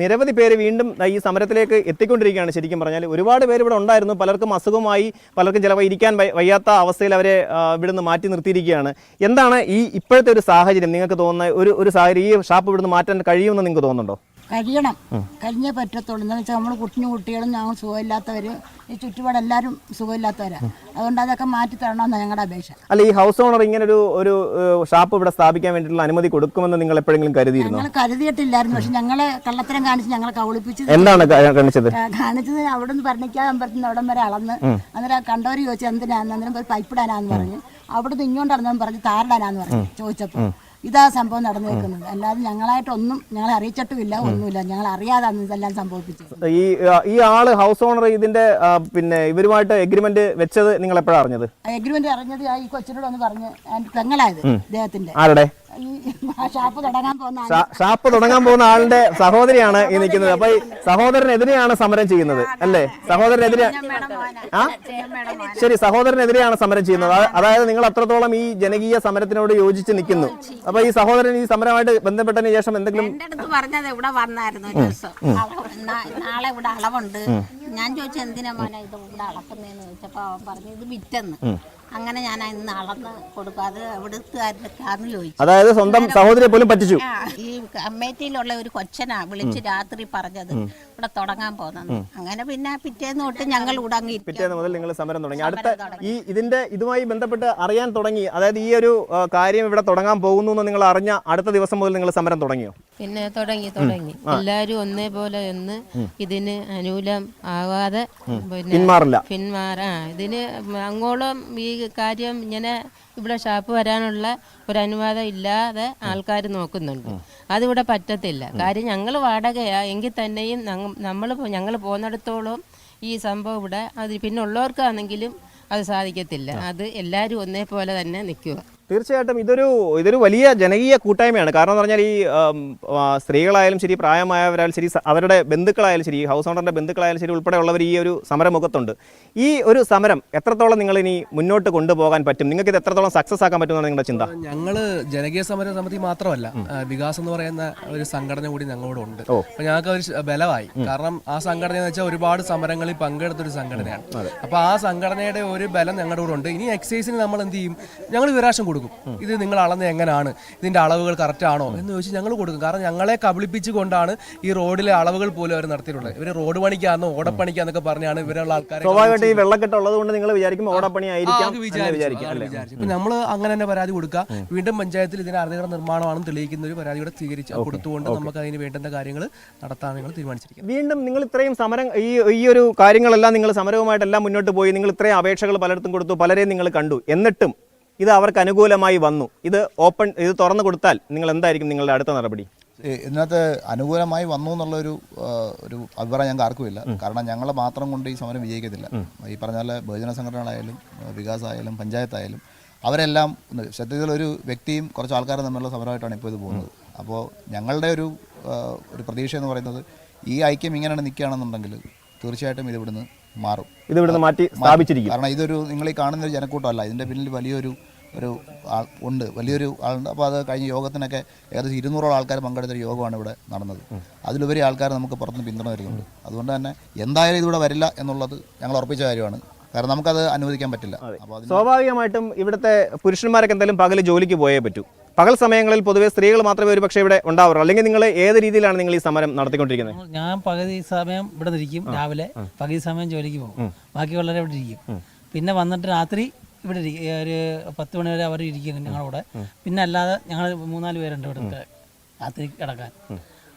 നിരവധി പേര് വീണ്ടും ഈ സമരത്തിലേക്ക് എത്തിക്കൊണ്ടിരിക്കുകയാണ് ശരിക്കും പറഞ്ഞാൽ. ഒരുപാട് പേര് ഇവിടെ ഉണ്ടായിരുന്നു. പലർക്കും അസുഖമായി പലർക്കും ചിലപ്പോൾ ഇരിക്കാൻ വയ്യാത്ത അവസ്ഥയിൽ അവരെ ഇവിടെ ഇവിടുന്ന് മാറ്റി നിർത്തിയിരിക്കുകയാണ്. എന്താണ് ഈ ഇപ്പോഴത്തെ ഒരു സാഹചര്യം? നിങ്ങൾക്ക് തോന്നുന്ന ഒരു ഒരു സാഹചര്യം ഈ ഷാപ്പ് ഇവിടുന്ന് മാറ്റാൻ കഴിയുമെന്ന് നിങ്ങൾക്ക് തോന്നുന്നുണ്ടോ? കഴിയണം കഴിഞ്ഞേ പറ്റത്തുള്ളൂ. എന്താണെന്ന് വെച്ചാൽ നമ്മൾ കുട്ടിനും കുട്ടികളും ഞങ്ങൾ സുഖമില്ലാത്തവർ ഈ ചുറ്റുപാട് എല്ലാവരും സുഖമില്ലാത്തവരാണ് അതുകൊണ്ട് അതൊക്കെ മാറ്റി തരണമെന്നാണ് ഞങ്ങളുടെ അപേക്ഷ. അല്ല ഈ ഹൗസ് ഓണർ ഇങ്ങനെ ഒരു ഒരു ഷാപ്പ് ഇവിടെ സ്ഥാപിക്കാൻ വേണ്ടിയിട്ടുള്ള അനുമതി കൊടുക്കുമെന്ന് നിങ്ങൾ എപ്പോഴെങ്കിലും കരുതിയിരുന്നോ? ഞങ്ങൾ കരുതിയിട്ടില്ലായിരുന്നു. പക്ഷെ ഞങ്ങളെ കള്ളത്തരം കാണിച്ച് ഞങ്ങളെ കൗളിപ്പിച്ച് എന്താണ് കാണിച്ചത്? കാണിച്ചത് അവിടെ നിന്ന് പറഞ്ഞിക്കാൻ അമ്പലത്തിന് അവിടം വരെ അളന്ന് അന്നേരം കണ്ടവർ ചോദിച്ചു എന്തിനാന്ന് അന്നേരം പൈപ്പിടാനാന്ന് പറഞ്ഞു. അവിടുന്ന് ഇങ്ങോട്ട് ഇറങ്ങാൻ പറഞ്ഞു താരടാനാന്ന് പറഞ്ഞു ചോദിച്ചപ്പോൾ ഇതാ സംഭവം നടന്നു വെക്കുന്നത് അല്ലാതെ ഞങ്ങളായിട്ടൊന്നും ഞങ്ങളെ അറിയിച്ചിട്ടുമില്ല ഒന്നുമില്ല. ഞങ്ങൾ അറിയാതാണ് ഇതെല്ലാം സംഭവിപ്പിച്ചത്. ഈ ഈ ആൾ ഹൗസ് ഓണർ ഇതിന്റെ പിന്നെ ഇവരുമായിട്ട് എഗ്രിമെന്റ് വെച്ചത് നിങ്ങൾ എപ്പോഴാണ് അറിഞ്ഞത് എഗ്രിമെന്റ് അറിഞ്ഞത് ഈ കൊച്ചിനോട് ഒന്ന് പറഞ്ഞ് പെങ്ങളായത് അദ്ദേഹത്തിന്റെ ആരുടെ? ഷാപ്പ് തുടങ്ങാൻ പോകുന്ന ആളിന്റെ സഹോദരിയാണ് ഈ നിൽക്കുന്നത്. അപ്പൊ ഈ സഹോദരനെതിരെയാണ് സമരം ചെയ്യുന്നത് അല്ലേ? സഹോദരനെതിരെ ആ? ശരി സഹോദരനെതിരെയാണ് സമരം ചെയ്യുന്നത്. അതായത് നിങ്ങൾ അത്രത്തോളം ഈ ജനകീയ സമരത്തിനോട് യോജിച്ച് നിൽക്കുന്നു. അപ്പൊ ഈ സഹോദരൻ ഈ സമരമായിട്ട് ബന്ധപ്പെട്ടതിന് ശേഷം എന്തെങ്കിലും പറഞ്ഞത് ഇവിടെ വന്നായിരുന്നു നാളെ ഇവിടെ അളവുണ്ട്. ഞാൻ ചോദിച്ചു എന്തിനാ മോനെ ഇത് ഇവിടെ അളക്കുന്നതെന്ന് ചോദിച്ചപ്പോ അവൻ പറഞ്ഞു ഇത് വിറ്റെന്ന്. അങ്ങനെ ഞാൻ ഇന്ന് അളന്ന് കൊടുക്കും. അത് എവിടുത്തുകാരൊക്കെയാന്ന് ചോദിച്ചു. അതായത് സ്വന്തം സഹോദരിയെ പോലും പറ്റിച്ചു. ഈ കമ്മേറ്റിയിലുള്ള ഒരു കൊച്ചനാ വിളിച്ച് രാത്രി പറഞ്ഞത്. ഇവിടെ തുടങ്ങാൻ പോകുന്നത്. അങ്ങനെ പിന്നെ പിറ്റേന്ന് തൊട്ട് ഞങ്ങൾ ഉടങ്ങി പിറ്റേന്ന് മുതൽ നിങ്ങൾ സമരം തുടങ്ങി. അടുത്ത ഈ ഇതിന്റെ ഇതുമായി ബന്ധപ്പെട്ട് അറിയാൻ തുടങ്ങി. അതായത് ഈ ഒരു കാര്യം ഇവിടെ തുടങ്ങാൻ പോകുന്നു എന്ന് നിങ്ങൾ അറിഞ്ഞ അടുത്ത ദിവസം മുതൽ നിങ്ങൾ സമരം തുടങ്ങിയോ? പിന്നെ തുടങ്ങി തുടങ്ങി. എല്ലാരും ഒന്നേ പോലെ എന്ന് ഇതിന് അനുകൂലം ആവാതെ പിന്മാറില്ല. പിന്മാറാ ഇതിന് അങ്ങോളം ഈ കാര്യം ഇങ്ങനെ ഇവിടെ ഷാപ്പ് വരാനുള്ള ഒരു അനുവാദം ഇല്ലാതെ ആൾക്കാർ നോക്കുന്നുണ്ട്. അതിവിടെ പറ്റത്തില്ല. കാര്യം ഞങ്ങൾ വാടകയാ. എങ്കിൽ തന്നെയും നമ്മൾ ഞങ്ങൾ പോകുന്നിടത്തോളം ഈ സംഭവം ഇവിടെ അത് പിന്നെ ഉള്ളവർക്കാണെങ്കിലും അത് സാധിക്കത്തില്ല. അത് എല്ലാവരും ഒന്നേ പോലെ തന്നെ നിൽക്കുക. തീർച്ചയായിട്ടും ഇതൊരു ഇതൊരു വലിയ ജനകീയ കൂട്ടായ്മയാണ്. കാരണം എന്ന് പറഞ്ഞാൽ ഈ സ്ത്രീകളായാലും ശരി പ്രായമായവരായാലും ശരി അവരുടെ ബന്ധുക്കളായാലും ശരി ഹൗസ് ഓണറിന്റെ ബന്ധുക്കളായാലും ശരി ഉൾപ്പെടെയുള്ളവർ ഈ ഒരു സമരമുഖത്തുണ്ട്. ഈ ഒരു സമരം എത്രത്തോളം നിങ്ങൾ ഇനി മുന്നോട്ട് കൊണ്ടുപോകാൻ പറ്റും? നിങ്ങൾക്ക് ഇത് എത്രത്തോളം സക്സസ് ആക്കാൻ പറ്റുമെന്നാണ് നിങ്ങളുടെ ചിന്ത? ഞങ്ങൾ ജനകീയ സമര സമിതി മാത്രമല്ല വികാസം എന്ന് പറയുന്ന ഒരു സംഘടന കൂടി ഞങ്ങളോട് ഉണ്ട്. അപ്പൊ ഞങ്ങൾക്ക് ഒരു ബലമായി. കാരണം ആ സംഘടന എന്ന് വെച്ചാൽ ഒരുപാട് സമരങ്ങളിൽ പങ്കെടുത്ത ഒരു സംഘടനയാണ് അപ്പോൾ ആ സംഘടനയുടെ ഒരു ബലം ഞങ്ങളുടെ കൂടെ ഉണ്ട്. ഇനി എക്സൈസിന് നമ്മൾ എന്ത് ചെയ്യും? ഞങ്ങൾ വിവരാശം കൊടുക്കും. ഇത് നിങ്ങൾ അളന്ന് എങ്ങനെയാണ് ഇതിന്റെ അളവുകൾ കറക്റ്റ് ആണോ എന്ന് ചോദിച്ച് ഞങ്ങൾ കൊടുക്കും. കാരണം ഞങ്ങളെ കബളിപ്പിച്ചു കൊണ്ടാണ് ഈ റോഡിലെ അളവുകൾ പോലും അവർ നടത്തിയിട്ടുള്ളത്. ഇവർ റോഡ് പണിക്കാന്നോ ഓടപ്പണിക്കാന്നൊക്കെ പറഞ്ഞാണ് ഇവരുള്ള സ്വാഭാവികമായിട്ട് ഈ വെള്ളക്കെട്ട് ഉള്ളത് കൊണ്ട് നിങ്ങൾ വിചാരിക്കും ഓടപ്പണി ആയിരിക്കാം. വിചാരിക്കും നമ്മൾ അങ്ങനെ തന്നെ പരാതി കൊടുക്കുക. വീണ്ടും പഞ്ചായത്തിൽ ഇതിന് അനധികൃത നിർമ്മാണമാണെന്ന് തെളിയിക്കുന്ന ഒരു പരാതി കൂടെ സ്വീകരിച്ച് കൊടുത്തുകൊണ്ട് നമുക്ക് അതിന് വേണ്ടുന്ന കാര്യങ്ങൾ നടത്താൻ നിങ്ങൾ തീരുമാനിച്ചിരിക്കുന്നത് വീണ്ടും നിങ്ങൾ ഇത്രയും സമരം ഈ ഈ ഒരു കാര്യങ്ങളെല്ലാം നിങ്ങൾ സമരവുമായിട്ടെല്ലാം മുന്നോട്ട് പോയി. നിങ്ങൾ ഇത്രയും അപേക്ഷകൾ പലയിടത്തും കൊടുത്തു പലരെയും നിങ്ങൾ കണ്ടു. എന്നിട്ടും ഇത് അവർക്ക് അനുകൂലമായി വന്നു. ഇത് ഓപ്പൺ ഇത് തുറന്നു കൊടുത്താൽ നിങ്ങൾ എന്തായിരിക്കും നിങ്ങളുടെ അടുത്ത നടപടി? ഇതിനകത്ത് അനുകൂലമായി വന്നു എന്നുള്ള ഒരു ഒരു അഭിപ്രായം ഞങ്ങൾക്ക് ആർക്കുമില്ല കാരണം ഞങ്ങൾ മാത്രം കൊണ്ട് ഈ സമരം വിജയിക്കത്തില്ല. ഈ പറഞ്ഞാൽ ബഹുജന സംഘടനകളായാലും വികാസമായാലും പഞ്ചായത്തായാലും അവരെല്ലാം സത്യത്തിൽ ഒരു വ്യക്തിയും കുറച്ച് ആൾക്കാരും തമ്മിലുള്ള സമരമായിട്ടാണ് ഇപ്പോൾ ഇത് പോകുന്നത്. അപ്പോൾ ഞങ്ങളുടെ ഒരു ഒരു പ്രതീക്ഷ എന്ന് പറയുന്നത് ഈ ഐക്യം ഇങ്ങനെയാണ് നിൽക്കുകയാണെന്നുണ്ടെങ്കിൽ തീർച്ചയായിട്ടും ഇത് ഇവിടുന്ന് മാറും. ഇത് ഇവിടുന്ന് മാറ്റി സ്ഥാപിച്ചിരിക്കും. കാരണം ഇതൊരു നിങ്ങൾ ഈ കാണുന്ന ഒരു ജനക്കൂട്ടമല്ല. ഇതിന്റെ പിന്നിൽ വലിയൊരു ഒരു ആൾ ഉണ്ട്. വലിയൊരു ആളുണ്ട് അപ്പോൾ അത് കഴിഞ്ഞ യോഗത്തിനൊക്കെ ഏകദേശം ഇരുന്നൂറോളം ആൾക്കാർ പങ്കെടുത്തൊരു യോഗമാണ് ഇവിടെ നടന്നത്. അതിലുപരി ആൾക്കാർ നമുക്ക് പുറത്തുനിന്ന് പിന്തുണ തരുന്നുണ്ട്. അതുകൊണ്ട് തന്നെ എന്തായാലും ഇതിവിടെ വരില്ല എന്നുള്ളത് ഞങ്ങൾ ഉറപ്പിച്ച കാര്യമാണ്. കാരണം നമുക്കത് അനുവദിക്കാൻ പറ്റില്ല. സ്വാഭാവികമായിട്ടും ഇവിടുത്തെ പുരുഷന്മാരൊക്കെ എന്തായാലും പകൽ ജോലിക്ക് പോയേ പറ്റൂ. പകൽ സമയങ്ങളിൽ പൊതുവേ സ്ത്രീകൾ മാത്രമേ ഒരു പക്ഷേ ഇവിടെ ഉണ്ടാവാറുള്ളൂ. അല്ലെങ്കിൽ നിങ്ങൾ ഏത് രീതിയിലാണ് നിങ്ങൾ ഈ സമരം നടത്തിക്കൊണ്ടിരിക്കുന്നത്? ഞാൻ പകുതി സമയം ഇവിടെ ഇരിക്കും രാവിലെ പകുതി സമയം ജോലിക്ക് പോകും. ബാക്കിയുള്ളവരെ ഇവിടെ ഇരിക്കും. പിന്നെ വന്നിട്ട് രാത്രി ഇവിടെ ഇരിക്കും. ഒരു പത്ത് മണി വരെ അവർ ഇരിക്കും ഞങ്ങളുടെ പിന്നെ അല്ലാതെ ഞങ്ങൾ മൂന്നാൽ പേരുണ്ട് ഇവിടെ രാത്രി കിടക്കാൻ.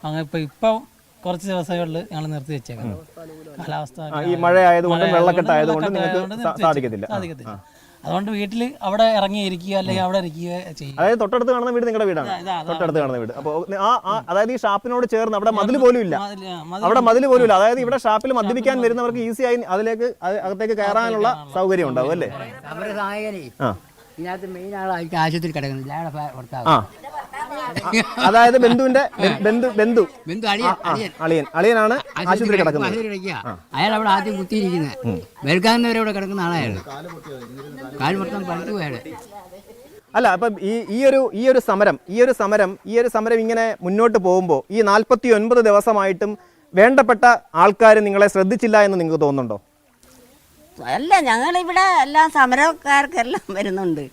അങ്ങനെ ഇപ്പം ഇപ്പം കുറച്ച് ദിവസങ്ങളിൽ ഞങ്ങൾ നിർത്തി വെച്ചേക്കാം കാലാവസ്ഥ ഈ മഴ ആയതുകൊണ്ടും മഴ വെള്ളക്കെട്ട് ആയതുകൊണ്ടും വെള്ളക്കെട്ട് നിങ്ങൾക്ക് സാധിക്കത്തില്ല. സാധിക്കത്തില്ല. അതുകൊണ്ട് വീട്ടിൽ അവിടെ ഇറങ്ങിയിരിക്കുക അല്ലെങ്കിൽ അവിടെ ഇരിക്കുക ചെയ്യും. അതായത് തൊട്ടടുത്ത് കാണുന്ന വീട് നിങ്ങളുടെ വീടാണ്. തൊട്ടടുത്ത് കാണുന്ന വീട്. അപ്പോൾ ആ അതായത് ഈ ഷാപ്പിനോട് ചേർന്ന് അവിടെ മതിൽ പോലും ഇല്ല അവിടെ മതിൽ പോലും ഇല്ല അതായത് ഇവിടെ ഷാപ്പിൽ മദ്യപിക്കാൻ വരുന്നവർക്ക് ഈസി ആയി അതിലേക്ക് അത് അകത്തേക്ക് കയറാനുള്ള സൗകര്യം ഉണ്ടാവും അല്ലേ? ഇതിനകത്ത് മെയിൻ ആളായിട്ട് ആശുപത്രി കിടക്കുന്നത്. അതായത് ബന്ധുവിന്റെ ബന്ധു ബന്ധു. ബന്ധു അളിയൻ അളിയൻ. അളിയൻ. അളിയനാണ് ആശുപത്രി കിടക്കുന്നത്. അയാൾ അവിടെ ആദ്യം കുത്തിയിരിക്കുന്നത് വെൽക്കാവുന്നവരെ അവിടെ കിടക്കുന്ന ആളായിരുന്നു കാൽ മൊത്തം പഴുത്തു പോയാൾ അല്ല അപ്പം ഈ ഈ ഒരു ഈ ഒരു സമരം ഈ ഒരു സമരം ഈ ഒരു സമരം ഇങ്ങനെ മുന്നോട്ട് പോകുമ്പോൾ ഈ നാൽപ്പത്തി ഒൻപത് ദിവസമായിട്ടും വേണ്ടപ്പെട്ട ആൾക്കാർ നിങ്ങളെ ശ്രദ്ധിച്ചില്ല എന്ന് നിങ്ങൾക്ക് തോന്നുന്നുണ്ടോ? അല്ല ഞങ്ങളിവിടെ എല്ലാം സമരക്കാർക്കെല്ലാം വരുന്നുണ്ട്.